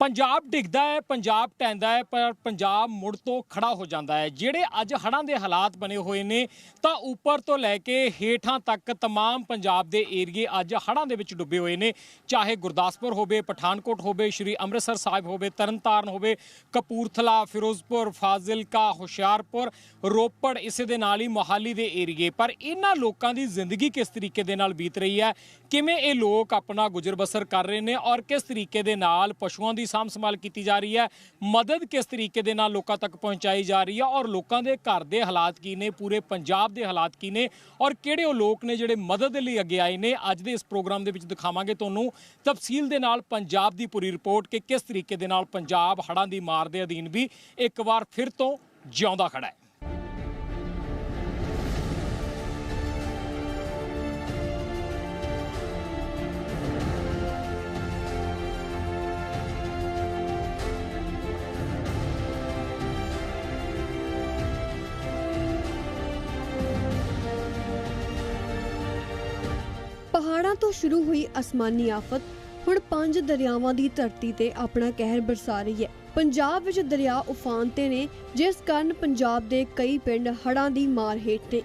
ਪੰਜਾਬ ਡਿੱਗਦਾ ਹੈ ਪੰਜਾਬ ਟੈਂਦਾ ਹੈ ਪਰ ਪੰਜਾਬ ਮੁੜ ਤੋਂ ਖੜਾ ਹੋ ਜਾਂਦਾ ਹੈ ਜਿਹੜੇ ਅੱਜ ਹੜ੍ਹਾਂ ਦੇ ਹਾਲਾਤ ਬਣੇ ਹੋਏ ਨੇ ਤਾਂ ਉੱਪਰ ਤੋਂ ਲੈ ਕੇ ਹੇਠਾਂ ਤੱਕ तमाम ਪੰਜਾਬ ਦੇ ਏਰੀਏ ਅੱਜ ਹੜ੍ਹਾਂ ਦੇ ਵਿੱਚ ਡੁੱਬੇ ਹੋਏ ਨੇ ਚਾਹੇ ਗੁਰਦਾਸਪੁਰ ਹੋਵੇ ਪਠਾਨਕੋਟ ਹੋਵੇ ਸ਼੍ਰੀ ਅੰਮ੍ਰਿਤਸਰ ਸਾਹਿਬ ਹੋਵੇ ਤਰਨਤਾਰਨ ਹੋਵੇ ਕਪੂਰਥਲਾ ਫਿਰੋਜ਼ਪੁਰ ਫਾਜ਼ਿਲਕਾ ਹੁਸ਼ਿਆਰਪੁਰ ਰੋਪੜ ਇਸੇ ਦੇ ਨਾਲ ਹੀ ਮੋਹਾਲੀ ਦੇ ਏਰੀਏ ਪਰ ਇਹਨਾਂ ਲੋਕਾਂ ਦੀ ਜ਼ਿੰਦਗੀ ਕਿਸ ਤਰੀਕੇ ਦੇ ਨਾਲ ਬੀਤ ਰਹੀ ਹੈ ਕਿਵੇਂ ਇਹ ਲੋਕ ਆਪਣਾ ਗੁਜ਼ਰ ਬਸਰ ਕਰ ਰਹੇ ਨੇ ਔਰ ਕਿਸ ਤਰੀਕੇ ਦੇ ਨਾਲ ਪਸ਼ੂਆਂ ਦੀ ਸਾਂਭ ਸੰਭਾਲ ਕੀਤੀ ਜਾ ਰਹੀ ਹੈ। ਮਦਦ ਕਿਸ ਤਰੀਕੇ ਦੇ ਨਾਲ ਲੋਕਾਂ ਤੱਕ ਪਹੁੰਚਾਈ ਜਾ ਰਹੀ ਹੈ ਔਰ ਲੋਕਾਂ ਦੇ ਘਰ ਦੇ ਹਾਲਾਤ ਕੀ ਨੇ, ਪੂਰੇ ਪੰਜਾਬ ਦੇ ਹਾਲਾਤ ਕੀ ਨੇ ਔਰ ਕਿਹੜੇ ਉਹ ਲੋਕ ਨੇ ਜਿਹੜੇ ਮਦਦ ਲਈ ਅੱਗੇ ਆਏ ਨੇ, ਅੱਜ ਦੇ ਇਸ ਪ੍ਰੋਗਰਾਮ ਦੇ ਵਿੱਚ ਦਿਖਾਵਾਂਗੇ ਤੁਹਾਨੂੰ ਤਫਸੀਲ ਦੇ ਨਾਲ ਪੰਜਾਬ ਦੀ ਪੂਰੀ ਰਿਪੋਰਟ ਕਿ ਕਿਸ ਤਰੀਕੇ ਦੇ ਨਾਲ ਪੰਜਾਬ ਹੜ੍ਹਾਂ ਦੀ ਮਾਰ ਦੇ ਅਧੀਨ ਵੀ ਇੱਕ ਵਾਰ ਫਿਰ ਤੋਂ ਜਿਉਂਦਾ ਖੜਾ ਹੈ। ਪਹਾੜਾਂ ਤੋਂ ਸ਼ੁਰੂ ਹੋਈ ਅਸਮਾਨੀ ਆਫਤ ਹੁਣ ਪੰਜ ਦਰਿਆਵਾਂ ਦੀ ਧਰਤੀ ਤੇ ਆਪਣਾ ਕਹਿਰ ਬਰਸਾ ਰਹੀ ਹੈ। ਪੰਜਾਬ ਵਿੱਚ ਦਰਿਆ ਉਫਾਨ ਤੇ ਨੇ, ਜਿਸ ਕਾਰਨ ਪੰਜਾਬ ਦੇ ਕਈ ਪਿੰਡ ਹੜ੍ਹਾਂ ਦੀ ਮਾਰ ਹੇਠ ਨੇ।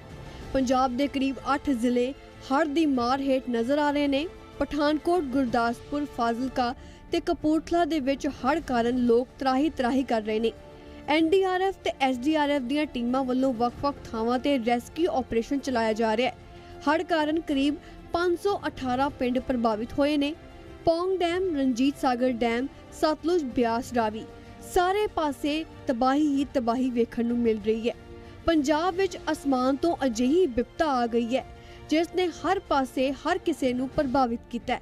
ਪੰਜਾਬ ਦੇ ਕਰੀਬ 8 ਜ਼ਿਲ੍ਹੇ ਹੜ੍ਹ ਦੀ ਮਾਰ ਹੇਠ ਨਜ਼ਰ ਆ ਰਹੇ ਨੇ। ਪਠਾਨਕੋਟ, ਗੁਰਦਾਸਪੁਰ, ਫਾਜ਼ਿਲਕਾ ਤੇ ਕਪੂਰਥਲਾ ਦੇ ਵਿੱਚ ਹੜ੍ਹ ਕਾਰਨ ਲੋਕ ਤਰਾਹੀ ਤਰਾਹੀ ਕਰ ਰਹੇ ਨੇ। ਐਨਡੀਆਰਐਫ ਤੇ ਐਸਡੀਆਰਐਫ ਦੀਆਂ ਟੀਮਾਂ ਵੱਲੋਂ ਵੱਖ-ਵੱਖ ਥਾਵਾਂ ਤੇ ਰੈਸਕਿਊ ਆਪਰੇਸ਼ਨ ਚਲਾਇਆ ਜਾ ਰਿਹਾ ਹੈ। ਹੜ੍ਹ ਕਾਰਨ ਕਰੀਬ 518 ਪਿੰਡ ਪ੍ਰਭਾਵਿਤ ਹੋਏ ਨੇ। ਪੌਂਗ ਡੈਮ, ਰਣਜੀਤ ਸਾਗਰ ਡੈਮ, ਸਤਲੁਜ, ਬਿਆਸ ਰਾਵੀ, ਸਾਰੇ ਪਾਸੇ ਤਬਾਹੀ ਹੀ ਤਬਾਹੀ ਵੇਖਣ ਨੂੰ ਮਿਲ ਰਹੀ ਹੈ। ਪੰਜਾਬ ਵਿੱਚ ਅਸਮਾਨ ਤੋਂ ਅਜਿਹੀ ਵਿਪਤਾ ਆ ਗਈ ਹੈ, ਜਿਸ ਨੇ ਹਰ ਪਾਸੇ ਹਰ ਕਿਸੇ ਨੂੰ ਪ੍ਰਭਾਵਿਤ ਕੀਤਾ ਹੈ।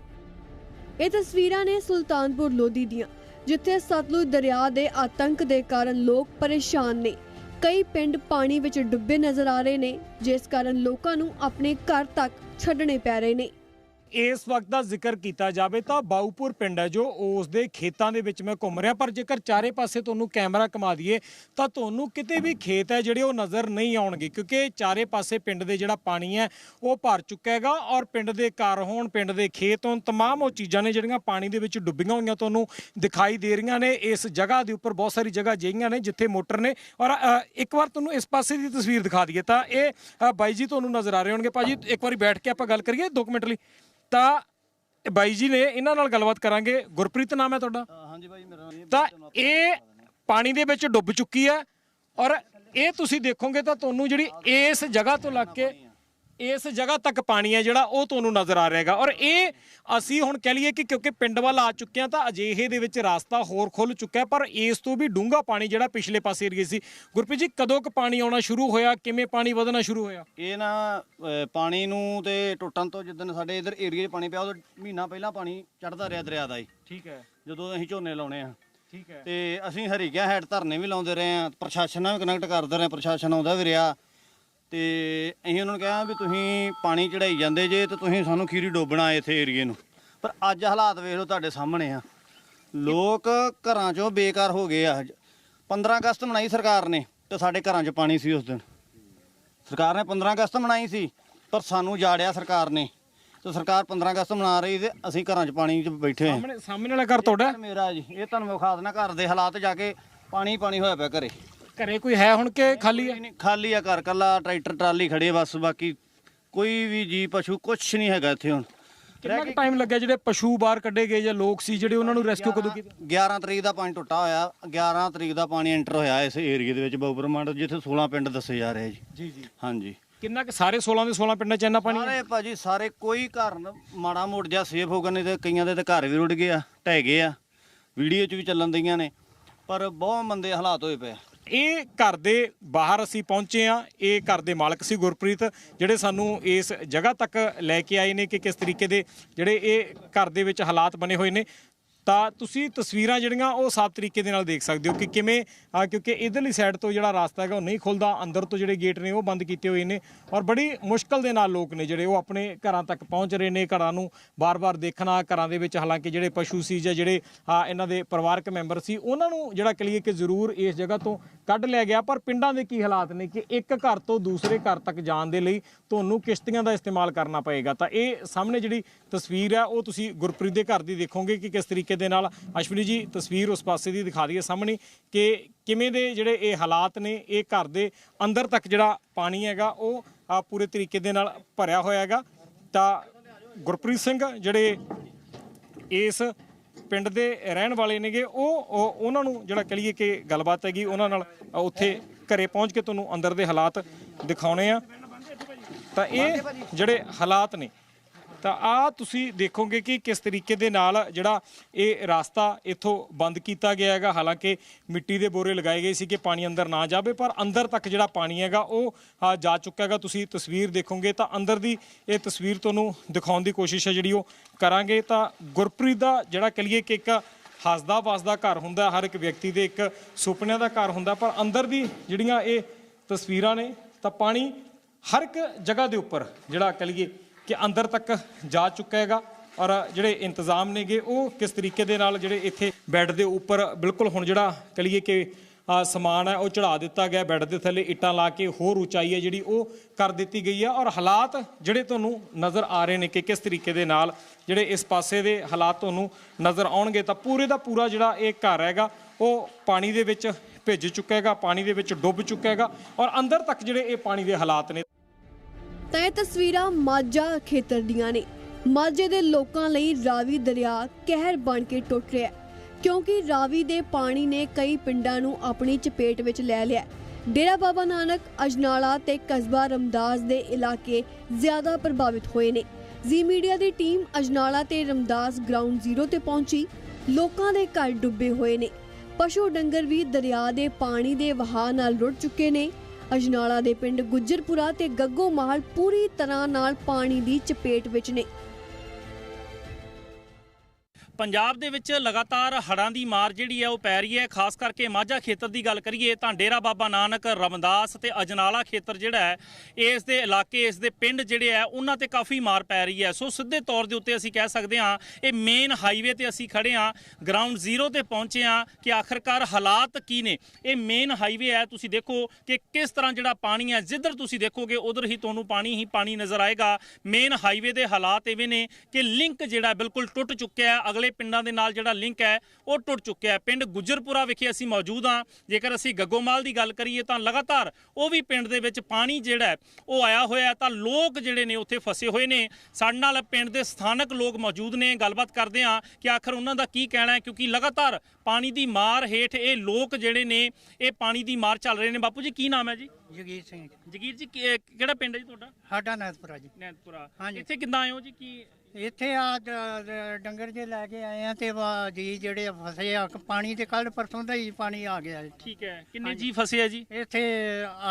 ਇਹ ਤਸਵੀਰਾਂ ਨੇ ਸੁਲਤਾਨਪੁਰ ਲੋਧੀ ਦੀਆਂ, ਜਿੱਥੇ ਸਤਲੁਜ ਦਰਿਆ ਦੇ ਆਤੰਕ ਦੇ ਕਾਰਨ ਲੋਕ ਪਰੇਸ਼ਾਨ ਨੇ। ਕਈ ਪਿੰਡ ਪਾਣੀ ਵਿੱਚ ਡੁੱਬੇ ਨਜ਼ਰ ਆ ਰਹੇ ਨੇ, ਜਿਸ ਕਾਰਨ ਲੋਕਾਂ ਨੂੰ ਆਪਣੇ ਘਰ ਤੱਕ ਛੱਡਣੇ ਪੈ ਰਹੇ ਨੇ। ਇਸ ਵਕਤ ਦਾ ਜ਼ਿਕਰ ਕੀਤਾ ਜਾਵੇ ਤਾਂ ਬਾਊਪੁਰ ਪਿੰਡ ਹੈ ਜੋ ਉਸ ਦੇ ਖੇਤਾਂ ਦੇ ਵਿੱਚ ਮੈਂ ਘੁੰਮ ਰਿਹਾ ਪਰ ਜੇਕਰ ਚਾਰੇ ਪਾਸੇ ਤੁਹਾਨੂੰ ਕੈਮਰਾ ਘੁਮਾ ਦਈਏ ਤਾਂ ਤੁਹਾਨੂੰ ਕਿਤੇ ਵੀ ਖੇਤ ਹੈ ਜਿਹੜੇ ਉਹ ਨਜ਼ਰ ਨਹੀਂ ਆਉਣਗੇ ਕਿਉਂਕਿ ਚਾਰੇ ਪਾਸੇ ਪਿੰਡ ਦੇ ਜਿਹੜਾ ਪਾਣੀ ਹੈ ਉਹ ਭਰ ਚੁੱਕਾ ਹੈਗਾ ਔਰ ਪਿੰਡ ਦੇ ਘਰ ਹੋਣ ਪਿੰਡ ਦੇ ਖੇਤ ਹੋਣ तमाम ਉਹ ਚੀਜ਼ਾਂ ਨੇ ਜਿਹੜੀਆਂ ਪਾਣੀ ਦੇ ਵਿੱਚ ਡੁੱਬੀਆਂ ਹੋਈਆਂ ਤੁਹਾਨੂੰ ਦਿਖਾਈ ਦੇ ਰਹੀਆਂ ਨੇ ਇਸ ਜਗ੍ਹਾ ਦੇ ਉੱਪਰ ਬਹੁਤ ਸਾਰੀ ਜਗ੍ਹਾ ਜਿਹੀਆਂ ਨੇ ਜਿੱਥੇ ਮੋਟਰ ਨੇ ਔਰ ਅ, ਇੱਕ ਵਾਰ ਤੁਹਾਨੂੰ ਇਸ ਪਾਸੇ ਦੀ ਤਸਵੀਰ ਦਿਖਾ ਦਈਏ ਤਾਂ ਇਹ ਅ, ਬਾਈ ਜੀ ਤੁਹਾਨੂੰ ਨਜ਼ਰ ਆ ਰਹੇ ਹੋਣਗੇ ਭਾਜੀ ਇੱਕ ਵਾਰੀ ਬੈਠ ਕੇ ਆਪਾਂ ਗੱਲ ਕਰੀਏ 2 ਮਿੰਟ ਲਈ ਤਾਂ ਇਹ ਬਾਈ ਜੀ ਨੇ ਇਹਨਾਂ ਨਾਲ ਗੱਲਬਾਤ ਕਰਾਂਗੇ। ਗੁਰਪ੍ਰੀਤ ਨਾਮ ਹੈ ਤੁਹਾਡਾ। ਹਾਂਜੀ ਭਾਈ ਮੇਰਾ ਨਾਮ ਤਾਂ ਇਹ ਪਾਣੀ ਦੇ ਵਿੱਚ ਡੁੱਬ ਚੁੱਕੀ ਹੈ ਔਰ ਇਹ ਤੁਸੀਂ ਦੇਖੋਗੇ ਤਾਂ ਤੁਹਾਨੂੰ ਜਿਹੜੀ ਇਸ ਜਗ੍ਹਾ ਤੋਂ ਲੱਗ ਕੇ ਇਸ ਜਗ੍ਹਾ ਤੱਕ ਪਾਣੀ ਹੈ ਜਿਹੜਾ ਉਹ ਤੁਹਾਨੂੰ ਨਜ਼ਰ ਆ ਰਿਹਾਗਾ ਔਰ ਇਹ ਅਸੀਂ ਹੁਣ ਕਹਿ ਲਈਏ ਕਿ ਕਿਉਂਕਿ ਪਿੰਡ ਵੱਲ ਆ ਚੁੱਕੇ ਆ ਤਾਂ ਅਜਿਹੇ ਦੇ ਵਿੱਚ ਰਸਤਾ ਹੋਰ ਖੁੱਲ ਚੁੱਕਾ ਪਰ ਇਸ ਤੋਂ ਵੀ ਡੂੰਘਾ ਪਾਣੀ ਜਿਹੜਾ ਪਿਛਲੇ ਪਾਸੇ ਏਰੀਏ ਸੀ। ਗੁਰਪ੍ਰੀਤ ਜੀ ਕਦੋਂ ਕ ਪਾਣੀ ਆਉਣਾ ਸ਼ੁਰੂ ਹੋਇਆ? ਕਿਵੇਂ ਪਾਣੀ ਵਧਣਾ ਸ਼ੁਰੂ ਹੋਇਆ? ਇਹ ਨਾ ਅਹ, ਪਾਣੀ ਨੂੰ ਤੇ ਟੁੱਟਣ ਤੋਂ ਜਿੱਦਣ ਸਾਡੇ ਇਧਰ ਏਰੀਏ 'ਚ ਪਾਣੀ ਪਿਆ ਉਦੋਂ ਮਹੀਨਾ ਪਹਿਲਾਂ ਪਾਣੀ ਚੜਦਾ ਰਿਹਾ ਦਰਿਆ ਦਾ ਹੀ। ਠੀਕ ਹੈ। ਜਦੋਂ ਅਸੀਂ ਝੋਨੇ ਲਾਉਣੇ ਆ। ਠੀਕ ਹੈ। ਤੇ ਅਸੀਂ ਹਰੀਕਿਆ ਹੈਡ ਧਰਨੇ ਵੀ ਲਾਉਂਦੇ ਰਹੇ ਆ ਪ੍ਰਸ਼ਾਸਨ ਨਾਲ ਵੀ ਕਨੈਕਟ ਕਰਦੇ ਰਹੇ ਪ੍ਰਸ਼ਾਸਨ ਆਉਂਦਾ ਵੀ ਰਿਹਾ। ਤੇ ਅਸੀਂ ਉਹਨਾਂ ਨੂੰ ਕਿਹਾ ਵੀ ਤੁਸੀਂ ਪਾਣੀ ਚੜਾਈ ਜਾਂਦੇ ਜੇ ਤੇ ਤੁਸੀਂ ਸਾਨੂੰ ਖੀਰੀ ਡੋਬਣਾ ਇੱਥੇ ਏਰੀਏ ਨੂੰ। ਪਰ ਅੱਜ ਹਾਲਾਤ ਵੇਖ ਲਓ ਤੁਹਾਡੇ ਸਾਹਮਣੇ ਆ। ਲੋਕ ਘਰਾਂ 'ਚੋਂ ਬੇਕਾਰ ਹੋ ਗਏ ਆ। 15 ਅਗਸਤ ਮਨਾਈ ਸਰਕਾਰ ਨੇ ਤੇ ਸਾਡੇ ਘਰਾਂ 'ਚ ਪਾਣੀ ਸੀ ਉਸ ਦਿਨ। ਸਰਕਾਰ ਨੇ 15 ਅਗਸਤ ਮਨਾਈ ਸੀ ਪਰ ਸਾਨੂੰ ਜਾੜਿਆ ਸਰਕਾਰ ਨੇ। ਤੇ ਸਰਕਾਰ 15 ਅਗਸਤ ਮਨਾ ਰਹੀ ਤੇ ਅਸੀਂ ਘਰਾਂ 'ਚ ਪਾਣੀ 'ਚ ਬੈਠੇ ਹਾਂ ਸਾਹਮਣੇ ਸਾਹਮਣੇ ਵਾਲਾ ਘਰ ਤੁਹਾਡਾ? ਮੇਰਾ ਜੀ। ਇਹ ਤੁਹਾਨੂੰ ਵਿਖਾ ਦੇਣਾ ਘਰ ਦੇ ਹਾਲਾਤ ਜਾ ਕੇ ਪਾਣੀ ਪਾਣੀ ਹੋਇਆ ਪਿਆ ਘਰੇ। ਘਰੇ ਕੋਈ ਹੈ ਹੁਣ ਕਿ ਖਾਲੀ ਹੈ ਨਹੀਂ, ਖਾਲੀ ਆ ਘਰ ਕੱਲਾ ਟਰੈਕਟਰ ਟਰਾਲੀ ਖੜੇ ਆ ਬਸ ਬਾਕੀ ਕੋਈ ਵੀ ਜੀ ਪਸ਼ੂ ਕੁਛ ਨਹੀਂ ਹੈਗਾ ਇੱਥੇ ਹੁਣ। ਕਿੰਨਾ ਕੁ ਟਾਈਮ ਲੱਗਿਆ ਜਿਹੜੇ ਪਸ਼ੂ ਬਾਹਰ ਕੱਢੇ ਗਏ ਜਾਂ ਲੋਕ ਸੀ ਜਿਹੜੇ ਉਹਨਾਂ ਨੂੰ ਰੈਸਕਿਊ ਕਦੋਂ ਕੀਤਾ? 11 ਤਰੀਕ ਦਾ ਪਾਣੀ ਟੁੱਟਾ ਹੋਇਆ 11 ਤਰੀਕ ਦਾ ਪਾਣੀ ਐਂਟਰ ਹੋਇਆ ਇਸ ਏਰੀਏ ਦੇ ਵਿੱਚ ਬਾਬੂਪੁਰ ਮੰਡ ਜਿੱਥੇ 16 ਪਿੰਡ ਦੱਸੇ ਜਾ ਰਹੇ ਆ ਜੀ। ਜੀ ਜੀ। ਹਾਂਜੀ। ਕਿੰਨਾ ਕੁ ਸਾਰੇ 16 ਦੇ 16 ਪਿੰਡਾਂ ਚ ਇੰਨਾ ਪਾਣੀ? ਹੈ? ਸਾਰੇ ਭਾਜੀ ਸਾਰੇ ਕੋਈ ਘਰ ਨ- ਮਾੜਾ ਮੋੜ ਜਿਹਾ ਸੇਫ ਹੋਗਾ ਨਹੀਂ ਤੇ ਕਈਆਂ ਦੇ ਤਾਂ ਘਰ ਵੀ ਰੁੜ ਗਏ ਆ ਢਹਿ ਗਏ ਆ ਵੀਡੀਓ 'ਚ ਵੀ ਚੱਲਣ ਦਈਆਂ ਨੇ ਪਰ ਬਹੁਤ ਮੰਦੇ ਹਾਲਾਤ ਹੋਏ ਪਏ ਆ। ਇਹ ਘਰ ਦੇ ਬਾਹਰ ਅਸੀਂ ਪਹੁੰਚੇ ਆ ਇਹ ਘਰ ਦੇ ਮਾਲਕ ਸੀ ਗੁਰਪ੍ਰੀਤ, ਜਿਹੜੇ ਸਾਨੂੰ ਇਸ ਜਗ੍ਹਾ ਤੱਕ ਲੈ ਕੇ ਆਏ ਨੇ ਕਿ ਕਿਸ ਤਰੀਕੇ ਦੇ ਜਿਹੜੇ ਇਹ ਘਰ ਦੇ ਵਿੱਚ ਹਾਲਾਤ ਬਣੇ ਹੋਏ ਨੇ। ਤਾਂ ਤੁਸੀਂ ਤਸਵੀਰਾਂ ਜਿਹੜੀਆਂ ਉਹ ਸਾਫ਼ ਤਰੀਕੇ ਦੇ ਨਾਲ ਦੇਖ ਸਕਦੇ ਹੋ ਕਿ ਕਿਵੇਂ ਕਿਉਂਕਿ ਇਧਰਲੀ ਸਾਈਡ ਤੋਂ ਜਿਹੜਾ ਰਸਤਾ ਹੈਗਾ ਉਹ ਨਹੀਂ ਖੁੱਲਦਾ, ਅੰਦਰ ਤੋਂ ਜਿਹੜੇ ਗੇਟ ਨੇ ਉਹ ਬੰਦ ਕੀਤੇ ਹੋਏ ਨੇ ਔਰ ਬੜੀ ਮੁਸ਼ਕਲ ਦੇ ਨਾਲ ਲੋਕ ਨੇ ਜਿਹੜੇ ਉਹ ਆਪਣੇ ਘਰਾਂ ਤੱਕ ਪਹੁੰਚ ਰਹੇ ਨੇ, ਘਰਾਂ ਨੂੰ ਬਾਰ-ਬਾਰ ਦੇਖਣਾ, ਘਰਾਂ ਦੇ ਵਿੱਚ ਹਾਲਾਂਕਿ ਜਿਹੜੇ ਪਸ਼ੂ ਸੀ ਜਾਂ ਜਿਹੜੇ ਇਹਨਾਂ ਦੇ ਪਰਿਵਾਰਕ ਮੈਂਬਰ ਸੀ, ਉਹਨਾਂ ਨੂੰ ਜਿਹੜਾ ਕਲੀਏ ਕਿ ਜ਼ਰੂਰ ਇਸ ਜਗ੍ਹਾ ਤੋਂ ਕੱਢ ਲਿਆ ਗਿਆ। ਪਰ ਪਿੰਡਾਂ ਦੇ ਕੀ ਹਾਲਾਤ ਨੇ ਕਿ ਇੱਕ ਘਰ ਤੋਂ ਦੂਸਰੇ ਘਰ ਤੱਕ ਜਾਣ ਦੇ ਲਈ ਤੁਹਾਨੂੰ ਕਿਸ਼ਤੀਆਂ ਦਾ ਇਸਤੇਮਾਲ ਕਰਨਾ ਪਏਗਾ। ਤਾਂ ਇਹ ਸਾਹਮਣੇ ਜਿਹੜੀ ਤਸਵੀਰ ਹੈ, ਉਹ ਤੁਸੀਂ ਗੁਰਪ੍ਰੀਤ ਦੇ ਘਰ ਦੀ ਦੇਖੋਗੇ ਕਿ ਕਿਸ ਤਰੀਕੇ ਤਰੀਕੇ ਦੇ ਨਾਲ ਅਸ਼ਵਨੀ ਜੀ, ਤਸਵੀਰ ਉਸ ਪਾਸੇ ਦੀ ਦਿਖਾ ਦਈਏ ਸਾਹਮਣੇ ਕਿ ਕਿਵੇਂ ਦੇ ਜਿਹੜੇ ਇਹ ਹਾਲਾਤ ਨੇ, ਇਹ ਘਰ ਦੇ ਅੰਦਰ ਤੱਕ ਜਿਹੜਾ ਪਾਣੀ ਹੈਗਾ, ਉਹ ਪੂਰੇ ਤਰੀਕੇ ਦੇ ਨਾਲ ਭਰਿਆ ਹੋਇਆ ਹੈਗਾ। ਤਾਂ ਗੁਰਪ੍ਰੀਤ ਸਿੰਘ ਜਿਹੜੇ ਇਸ ਪਿੰਡ ਦੇ ਰਹਿਣ ਵਾਲੇ ਨੇਗੇ ਉਹ, ਉਹਨਾਂ ਨੂੰ ਜਿਹੜਾ ਕਹ ਲਈਏ ਕਿ ਗੱਲਬਾਤ ਹੈਗੀ, ਉਹਨਾਂ ਨਾਲ ਉੱਥੇ ਘਰੇ ਪਹੁੰਚ ਕੇ ਤੁਹਾਨੂੰ ਅੰਦਰ ਦੇ ਹਾਲਾਤ ਦਿਖਾਉਣੇ ਆ। ਤਾਂ ਇਹ ਜਿਹੜੇ ਹਾਲਾਤ ਨੇ ਤਾਂ ਆ ਤੁਸੀਂ ਦੇਖੋਗੇ ਕਿ ਕਿਸ ਤਰੀਕੇ ਦੇ ਨਾਲ ਜਿਹੜਾ ਇਹ ਰਸਤਾ ਇੱਥੋਂ ਬੰਦ ਕੀਤਾ ਗਿਆ ਹੈਗਾ। ਹਾਲਾਂਕਿ ਮਿੱਟੀ ਦੇ ਬੋਰੇ ਲਗਾਏ ਗਏ ਸੀ ਕਿ ਪਾਣੀ ਅੰਦਰ ਨਾ ਜਾਵੇ, ਪਰ ਅੰਦਰ ਤੱਕ ਜਿਹੜਾ ਪਾਣੀ ਹੈਗਾ ਉਹ ਜਾ ਚੁੱਕਾ ਹੈਗਾ। ਤੁਸੀਂ ਤਸਵੀਰ ਦੇਖੋਗੇ ਤਾਂ ਅੰਦਰ ਦੀ ਇਹ ਤਸਵੀਰ ਤੁਹਾਨੂੰ ਦਿਖਾਉਣ ਦੀ ਕੋਸ਼ਿਸ਼ ਹੈ ਜਿਹੜੀ ਉਹ ਕਰਾਂਗੇ। ਤਾਂ ਗੁਰਪ੍ਰੀਤ ਦਾ ਜਿਹੜਾ ਕਹ ਲਈਏ ਕਿ ਇੱਕ ਹੱਸਦਾ ਵਸਦਾ ਘਰ ਹੁੰਦਾ, ਹਰ ਇੱਕ ਵਿਅਕਤੀ ਦੇ ਇੱਕ ਸੁਪਨਿਆਂ ਦਾ ਘਰ ਹੁੰਦਾ, ਪਰ ਅੰਦਰ ਦੀ ਜਿਹੜੀਆਂ ਇਹ ਤਸਵੀਰਾਂ ਨੇ, ਤਾਂ ਪਾਣੀ ਹਰ ਇੱਕ ਜਗ੍ਹਾ ਦੇ ਉੱਪਰ ਜਿਹੜਾ ਕਹ ਲਈਏ ਕਿ ਅੰਦਰ ਤੱਕ ਜਾ ਚੁੱਕਾ ਹੈਗਾ ਔਰ ਜਿਹੜੇ ਇੰਤਜ਼ਾਮ ਨੇਗੇ ਉਹ ਕਿਸ ਤਰੀਕੇ ਦੇ ਨਾਲ ਜਿਹੜੇ ਇੱਥੇ ਬੈੱਡ ਦੇ ਉੱਪਰ ਬਿਲਕੁਲ ਹੁਣ ਜਿਹੜਾ ਕਹ ਲਈਏ ਕਿ ਸਮਾਨ ਹੈ, ਉਹ ਚੜਾ ਦਿੱਤਾ ਗਿਆ, ਬੈੱਡ ਦੇ ਥੱਲੇ ਇੱਟਾਂ ਲਾ ਕੇ ਹੋਰ ਉਚਾਈ ਹੈ ਜਿਹੜੀ ਉਹ ਕਰ ਦਿੱਤੀ ਗਈ ਹੈ ਔਰ ਹਾਲਾਤ ਜਿਹੜੇ ਤੁਹਾਨੂੰ ਨਜ਼ਰ ਆ ਰਹੇ ਨੇ ਕਿ ਕਿਸ ਤਰੀਕੇ ਦੇ ਨਾਲ ਜਿਹੜੇ ਇਸ ਪਾਸੇ ਦੇ ਹਾਲਾਤ ਤੁਹਾਨੂੰ ਨਜ਼ਰ ਆਉਣਗੇ ਤਾਂ ਪੂਰੇ ਦਾ ਪੂਰਾ ਜਿਹੜਾ ਇਹ ਘਰ ਹੈਗਾ, ਉਹ ਪਾਣੀ ਦੇ ਵਿੱਚ ਭਿੱਜ ਚੁੱਕਾ ਹੈਗਾ, ਪਾਣੀ ਦੇ ਵਿੱਚ ਡੁੱਬ ਚੁੱਕਾ ਹੈਗਾ ਔਰ ਅੰਦਰ ਤੱਕ ਜਿਹੜੇ ਇਹ ਪਾਣੀ ਦੇ ਹਾਲਾਤ ਨੇ ਤਾਂ ਇਹ ਤਸਵੀਰਾਂ ਮਾਝਾ ਖੇਤਰ ਦੀਆਂ ਨੇ। ਮਾਝੇ ਦੇ ਲੋਕਾਂ ਲਈ ਰਾਵੀ ਦਰਿਆ ਕਹਿਰ ਬਣ ਕੇ ਟੁੱਟ ਰਿਹਾ ਕਿਉਂਕਿ ਰਾਵੀ ਦੇ ਪਾਣੀ ਨੇ ਕਈ ਪਿੰਡਾਂ ਨੂੰ ਆਪਣੀ ਚਪੇਟ ਵਿੱਚ ਲੈ ਲਿਆ ਡੇਰਾ ਬਾਬਾ ਨਾਨਕ, ਅਜਨਾਲਾ ਤੇ ਕਸਬਾ ਰਮਦਾਸ ਦੇ ਇਲਾਕੇ ਜ਼ਿਆਦਾ ਪ੍ਰਭਾਵਿਤ ਹੋਏ ਨੇ। ਜ਼ੀ ਮੀਡੀਆ ਦੀ ਟੀਮ ਅਜਨਾਲਾ ਤੇ ਰਮਦਾਸ ਗਰਾਊਂਡ ਜ਼ੀਰੋ ਤੇ ਪਹੁੰਚੀ। ਲੋਕਾਂ ਦੇ ਘਰ ਡੁੱਬੇ ਹੋਏ ਨੇ। ਪਸ਼ੂ ਡੰਗਰ ਵੀ ਦਰਿਆ ਦੇ ਪਾਣੀ ਦੇ ਵਹਾਅ ਨਾਲ ਰੁੜ ਚੁੱਕੇ ਨੇ। ਅਜਨਾਲਾ ਦੇ ਪਿੰਡ ਗੁੱਜਰਪੁਰਾ ਤੇ ਗੱਗੋ ਮਾਹਲ ਪੂਰੀ ਤਰ੍ਹਾਂ ਨਾਲ ਪਾਣੀ ਦੀ ਚਪੇਟ ਵਿੱਚ ਨੇ। ਪੰਜਾਬ ਦੇ ਵਿੱਚ ਲਗਾਤਾਰ ਹੜ੍ਹਾਂ ਦੀ ਮਾਰ ਜਿਹੜੀ ਹੈ ਉਹ ਪੈ ਰਹੀ ਹੈ। ਖਾਸ ਕਰਕੇ ਮਾਝਾ ਖੇਤਰ ਦੀ ਗੱਲ ਕਰੀਏ ਤਾਂ ਡੇਰਾ ਬਾਬਾ ਨਾਨਕ, ਰਮਦਾਸ ਤੇ ਅਜਨਾਲਾ ਖੇਤਰ ਜਿਹੜਾ ਹੈ, ਇਸ ਦੇ ਇਲਾਕੇ, ਇਸ ਦੇ ਪਿੰਡ ਜਿਹੜੇ ਹੈ, ਉਹਨਾਂ ਤੇ ਕਾਫੀ ਮਾਰ ਪੈ ਰਹੀ ਹੈ। ਸੋ ਸਿੱਧੇ ਤੌਰ ਦੇ ਉੱਤੇ ਅਸੀਂ ਕਹਿ ਸਕਦੇ ਹਾਂ, ਇਹ ਮੇਨ ਹਾਈਵੇ ਤੇ ਅਸੀਂ ਖੜੇ ਹਾਂ ਗਰਾਊਂਡ ਜ਼ੀਰੋ ਤੇ ਪਹੁੰਚੇ ਹਾਂ ਕਿ ਆਖਰਕਾਰ ਹਾਲਾਤ ਕੀ ਨੇ। ਇਹ ਮੇਨ ਹਾਈਵੇ ਹੈ, ਤੁਸੀਂ ਦੇਖੋ ਕਿ ਕਿਸ ਤਰ੍ਹਾਂ ਜਿਹੜਾ ਪਾਣੀ ਹੈ, ਜਿੱਧਰ ਤੁਸੀਂ ਦੇਖੋਗੇ, ਉਧਰ ਹੀ ਤੁਹਾਨੂੰ ਪਾਣੀ ਹੀ ਪਾਣੀ ਨਜ਼ਰ ਆਏਗਾ। ਮੇਨ ਹਾਈਵੇ ਦੇ ਹਾਲਾਤ ਐਵੇਂ ਨੇ ਕਿ ਲਿੰਕ ਜਿਹੜਾ ਬਿਲਕੁਲ ਟੁੱਟ ਚੁੱਕਿਆ ਹੈ। ਅਗਲੇ ਪਿੰਡਾਂ ਦੇ ਨਾਲ ਜਿਹੜਾ ਲਿੰਕ ਹੈ ਉਹ ਟੁੱਟ ਚੁੱਕਿਆ ਹੈ। ਪਿੰਡ ਗੁੱਜਰਪੁਰਾ ਵਿਖੇ ਅਸੀਂ ਮੌਜੂਦ ਹਾਂ। ਜੇਕਰ ਅਸੀਂ ਗੱਗੋਮਾਲ ਦੀ ਗੱਲ ਕਰੀਏ ਤਾਂ ਲਗਾਤਾਰ ਉਹ ਵੀ ਪਿੰਡ ਦੇ ਵਿੱਚ ਪਾਣੀ ਜਿਹੜਾ ਉਹ ਆਇਆ ਹੋਇਆ ਤਾਂ ਲੋਕ ਜਿਹੜੇ ਨੇ ਉੱਥੇ ਫਸੇ ਹੋਏ ਨੇ। ਸਾਡੇ ਨਾਲ ਪਿੰਡ ਦੇ ਸਥਾਨਕ ਲੋਕ ਮੌਜੂਦ ਨੇ। ਗੱਲਬਾਤ ਕਰਦੇ ਹਾਂ ਕਿ ਆਖਰ ਉਹਨਾਂ ਦਾ ਕੀ ਕਹਿਣਾ ਹੈ ਕਿਉਂਕਿ ਲਗਾਤਾਰ ਪਾਣੀ ਦੀ ਮਾਰ ਹੇਠ ਇਹ ਲੋਕ ਜਿਹੜੇ ਨੇ ਇਹ ਪਾਣੀ ਦੀ ਮਾਰ ਚੱਲ ਰਹੇ ਨੇ। ਬਾਪੂ ਜੀ ਕੀ ਨਾਮ ਹੈ ਜੀ? ਜਗੀਰ ਸਿੰਘ ਜਗੀਰ ਜੀ ਕਿਹੜਾ ਪਿੰਡ ਹੈ ਜੀ ਤੁਹਾਡਾ? ਸਾਡਾ ਨਾਥਪੁਰਾ ਜੀ। ਨੈਣਪੁਰਾ ਹਾਂਜੀ। ਇੱਥੇ ਕਿੱਦਾਂ ਆਏ ਹੋ ਜੀ? ਕੀ ਇੱਥੇ ਆ ਡ- ਡ- ਡੰਗਰ ਜੇ ਲੈ ਕੇ ਆਏ ਆ ਤੇ ਵਾ ਜੀ ਜਿਹੜੇ ਆ ਫਸੇ ਆ ਪਾਣੀ ਤੇ ਕੱਲ ਪਰਸੋਂ ਦਾ ਹੀ ਪਾਣੀ ਆ ਗਿਆ। ਠੀਕ ਹੈ। ਕਿੰਨੇ ਜੀ ਫਸੇ ਆ ਜੀ? ਇੱਥੇ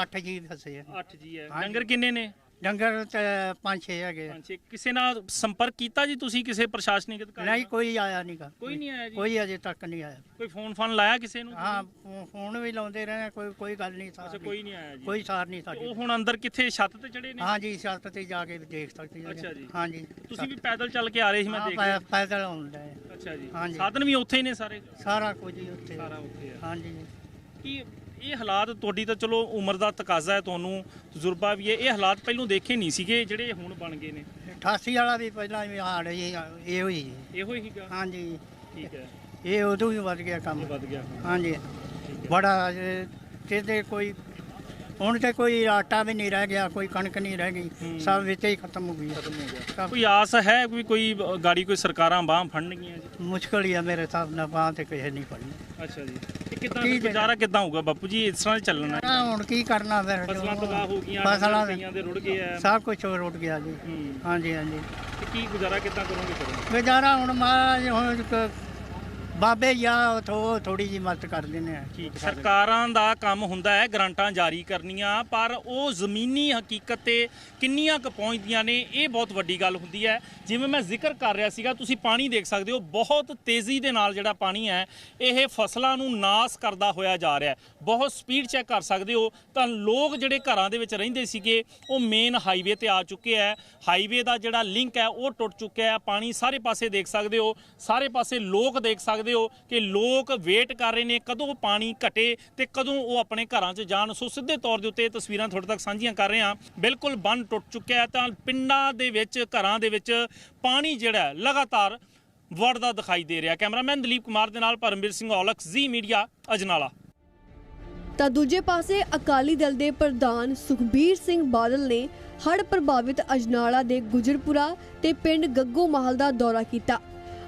8 ਜੀ ਫਸੇ ਆ। 8 ਜੀ ਹੈ। ਹਾਂਜੀ। ਡੰਗਰ ਕਿੰਨੇ ਨੇ? ਡੰਗਰ ਤੇ 5-6 ਹੈਗੇ ਆ। ਪੰਜ ਛੇ। ਕਿਸੇ ਨਾਲ ਸੰਪਰਕ ਕੀਤਾ ਜੀ ਤੁਸੀਂ ਕਿਸੇ ਪ੍ਰਸ਼ਾਸਨਿਕ ਅਧਿਕਾਰੀ ਨਹੀਂ ਨਾਲ? ਕੋਈ ਆਇਆ ਨਹੀਂਗਾ ਕੋਈ ਨਹੀਂ ਆਇਆ ਜੀ? ਕੋਈ ਅਜੇ ਤੱਕ ਨਹੀਂ ਆਇਆ। ਕੋਈ ਫੋਨ ਫਾਨ ਲਾਇਆ ਕਿਸੇ ਨੂੰ? ਹਾਂ ਫੋ- ਫੋਨ ਵੀ ਲਾਉਂਦੇ ਰਹੇ ਆ, ਕੋਈ ਕੋਈ ਗੱਲ ਨਹੀਂ ਸਾਰ ਅੱਛਾ ਕੋਈ ਨਹੀਂ ਆਇਆ ਜੀ। ਕੋਈ ਸਾਰ ਨਹੀਂ ਤੇ ਸਾਡੀ ਉਹ ਹੁਣ ਅੰਦਰ ਕਿੱਥੇ ਛੱਤ ਤੇ ਚੜੇ ਨੇ? ਹਾਂ ਜੀ ਛੱਤ ਤੇ ਜਾ ਕੇ ਦੇਖ ਸਕਦੇ ਆ। ਅੱਛਾ ਜੀ। ਹਾਂ ਜੀ ਤੁਸੀਂ ਵੀ ਪੈਦਲ ਚੱਲ ਕੇ ਆ ਰਹੇ ਸੀ ਮੈਂ ਹਾਂ, ਦੇਖ ਪੈ- ਰਿਹਾ। ਪੈਦਲ ਆਉਂਦਾ ਹੈ ਅੱਛਾ ਜੀ। ਹਾਂਜੀ। ਸਾਧਨ ਵੀ ਉੱਥੇ ਹੀ ਨੇ ਸਾਰੇ? ਸਾਰਾ ਕੁਝ ਹੀ ਉੱਥੇ ਸਾਰਾ ਉੱਥੇ ਆ। ਹਾਂ ਜੀ। ਕੀ ਇਹ ਹਾਲਾਤ ਤੁਹਾਡੀ ਤਾਂ ਚਲੋ ਉਮਰ ਦਾ ਤਕਾਜ਼ਾ ਹੈ ਤੁਹਾਨੂੰ ਤਜਰਬਾ ਵੀ ਹੈ। ਇਹ ਹਾਲਾਤ ਪਹਿਲਾਂ ਦੇਖੇ ਨਹੀਂ ਸੀਗੇ ਜਿਹੜੇ ਹੁਣ ਬਣ ਗਏ ਨੇ। 88 ਵਾਲਾ ਵੀ ਪਹਿਲਾਂ ਵੀ ਹਾੜ ਇਹ ਇਹੋ ਹੀ ਇਹੋ ਹੀ ਹਾਂਜੀ। ਠੀਕ ਹੈ। ਇਹ ਉਦੋਂ ਵੀ ਵੱਧ ਗਿਆ ਕੰਮ। ਵੱਧ ਗਿਆ ਹਾਂਜੀ। ਹੈ। ਬੜਾ ਜਿਹਦੇ ਕੋਈ ਹੁਣ ਤੇ ਕੋਈ ਆਟਾ ਵੀ ਨਹੀਂ ਰਹਿ ਗਿਆ ਕੋਈ ਕਣਕ ਨਹੀਂ ਰਹਿ ਗਈ ਸਭ ਵਿੱਚ ਹੀ ਖਤਮ ਹੋ ਗਈ। ਖਤਮ ਹੋ ਗਿਆ। ਕੋਈ ਆਸ ਹੈ ਕੋਈ ਕੋਈ ਗਾੜੀ ਕੋਈ ਸਰਕਾਰਾਂ ਬਾਹ ਫੜਨਗੀਆਂ ਜੀ? ਮੁਸ਼ਕਲ ਹੀ ਆ ਮੇਰੇ ਹਿਸਾਬ ਨਾਲ ਬਾਂਹ ਤੇ ਕਿਸੇ ਨਹੀਂ ਪੜਨੀ ਅੱਛਾ ਜੀ। ਕਿੱਦਾਂ ਕੀ ਗੁਜ਼ਾਰਾ ਕਿੱਦਾਂ ਹੋਊਗਾ ਬਾਪੂ ਜੀ? ਇਸ ਤਰ੍ਹਾਂ ਚੱਲਣਾ ਹੈ। ਹੁਣ ਕੀ ਕਰਨਾ ਫਿਰ? ਫਸਲਾਂ ਤਬਾਹ ਹੋ ਗਈਆਂ ਫਸਲਾਂ ਕਈਆਂ ਦੇ ਰੁੜ ਗਏ ਆ। ਸਭ ਕੁਝ ਰੁੱਟ ਗਿਆ ਜੀ। ਹੂੰ। ਹਾਂਜੀ ਹਾਂਜੀ। ਤੇ ਕੀ ਗੁਜ਼ਾਰਾ ਕਿੱਦਾਂ ਕਰੋਗੇ ਫਿਰ? ਗੁਜ਼ਾਰਾ ਹੁਣ ਮਹਾਰਾਜ ਹੁਣ ਕ- ਬਾਬੇ, ਜਾਂ ਥੋ ਥੋੜੀ ਜੀ ਮਦਦ ਕਰ ਦਿੰਦੇ ਆ ਠੀਕ ਸਰਕਾਰਾਂ ਦਾ ਕੰਮ ਹੁੰਦਾ ਹੈ ਗ੍ਰਾਂਟਾਂ ਜਾਰੀ ਕਰਨੀਆਂ, ਪਰ ਉਹ ਜ਼ਮੀਨੀ ਹਕੀਕਤ ਤੇ ਕਿੰਨੀਆਂ ਕੁ ਪਹੁੰਚਦੀਆਂ ਨੇ, ਇਹ ਬਹੁਤ ਵੱਡੀ ਗੱਲ ਹੁੰਦੀ ਹੈ। ਜਿਵੇਂ ਮੈਂ ਜ਼ਿਕਰ ਕਰ ਰਿਹਾ ਸੀਗਾ, ਤੁਸੀਂ ਪਾਣੀ ਦੇਖ ਸਕਦੇ ਹੋ, ਬਹੁਤ ਤੇਜ਼ੀ ਦੇ ਨਾਲ ਜਿਹੜਾ ਪਾਣੀ ਹੈ, ਇਹ ਫਸਲਾਂ ਨੂੰ ਨਾਸ ਕਰਦਾ ਹੋਇਆ ਜਾ ਰਿਹਾ ਬਹੁਤ ਸਪੀਡ ਚੈੱਕ ਕਰ ਸਕਦੇ ਹੋ, ਤਾਂ ਲੋਕ ਜਿਹੜੇ ਘਰਾਂ ਦੇ ਵਿੱਚ ਰਹਿੰਦੇ ਸੀਗੇ, ਉਹ ਮੇਨ ਹਾਈਵੇ ਤੇ ਆ ਚੁੱਕੇ ਹੈ। ਹਾਈਵੇ ਦਾ ਜਿਹੜਾ ਲਿੰਕ ਹੈ, ਉਹ ਟੁੱਟ ਚੁੱਕਿਆ ਹੈ। ਪਾਣੀ ਸਾਰੇ ਪਾਸੇ ਦੇਖ ਸਕਦੇ ਹੋ, ਸਾਰੇ ਪਾਸੇ ਲੋਕ ਦੇਖ ਸਕਦੇ ਹੋ ਕਿ ਲੋਕ ਵੇਟ ਕਰ ਰਹੇ ਨੇ, ਕਦੋਂ ਪਾਣੀ ਘਟੇ ਤੇ ਕਦੋਂ ਉਹ ਆਪਣੇ ਘਰਾਂ 'ਚ ਜਾਣ। ਸੋ ਸਿੱਧੇ ਤੌਰ ਦੇ ਉੱਤੇ ਤਸਵੀਰਾਂ ਤੁਹਾਡੇ ਤੱਕ ਸਾਂਝੀਆਂ ਕਰ ਰਹੇ ਹਾਂ। ਬਿਲਕੁਲ ਬੰਨ ਟੁੱਟ ਚੁੱਕਿਆ ਤਾਂ ਪਿੰਡਾਂ ਦੇ ਵਿੱਚ, ਘਰਾਂ ਦੇ ਵਿੱਚ ਪਾਣੀ ਜਿਹੜਾ ਲਗਾਤਾਰ ਵੜਦਾ ਦਿਖਾਈ ਦੇ ਰਿਹਾ। ਕੈਮਰਾਮੈਨ ਦਲੀਪ ਕੁਮਾਰ ਦੇ ਨਾਲ ਪਰਮਵੀਰ ਸਿੰਘ ਔਲਖ, ਜ਼ੀ ਮੀਡੀਆ, ਅਜਨਾਲਾ। ਤਾਂ ਦੂਜੇ ਪਾਸੇ ਅਕਾਲੀ ਦਲ ਦੇ ਪ੍ਰਧਾਨ ਸੁਖਬੀਰ ਸਿੰਘ ਬਾਦਲ ਨੇ ਹੜ੍ਹ ਪ੍ਰਭਾਵਿਤ ਅਜਨਾਲਾ ਦੇ ਗੁਜਰਪੁਰਾ ਤੇ ਪਿੰਡ ਗੱਗੋ ਮਹਲ ਦਾ ਦੌਰਾ ਕੀਤਾ।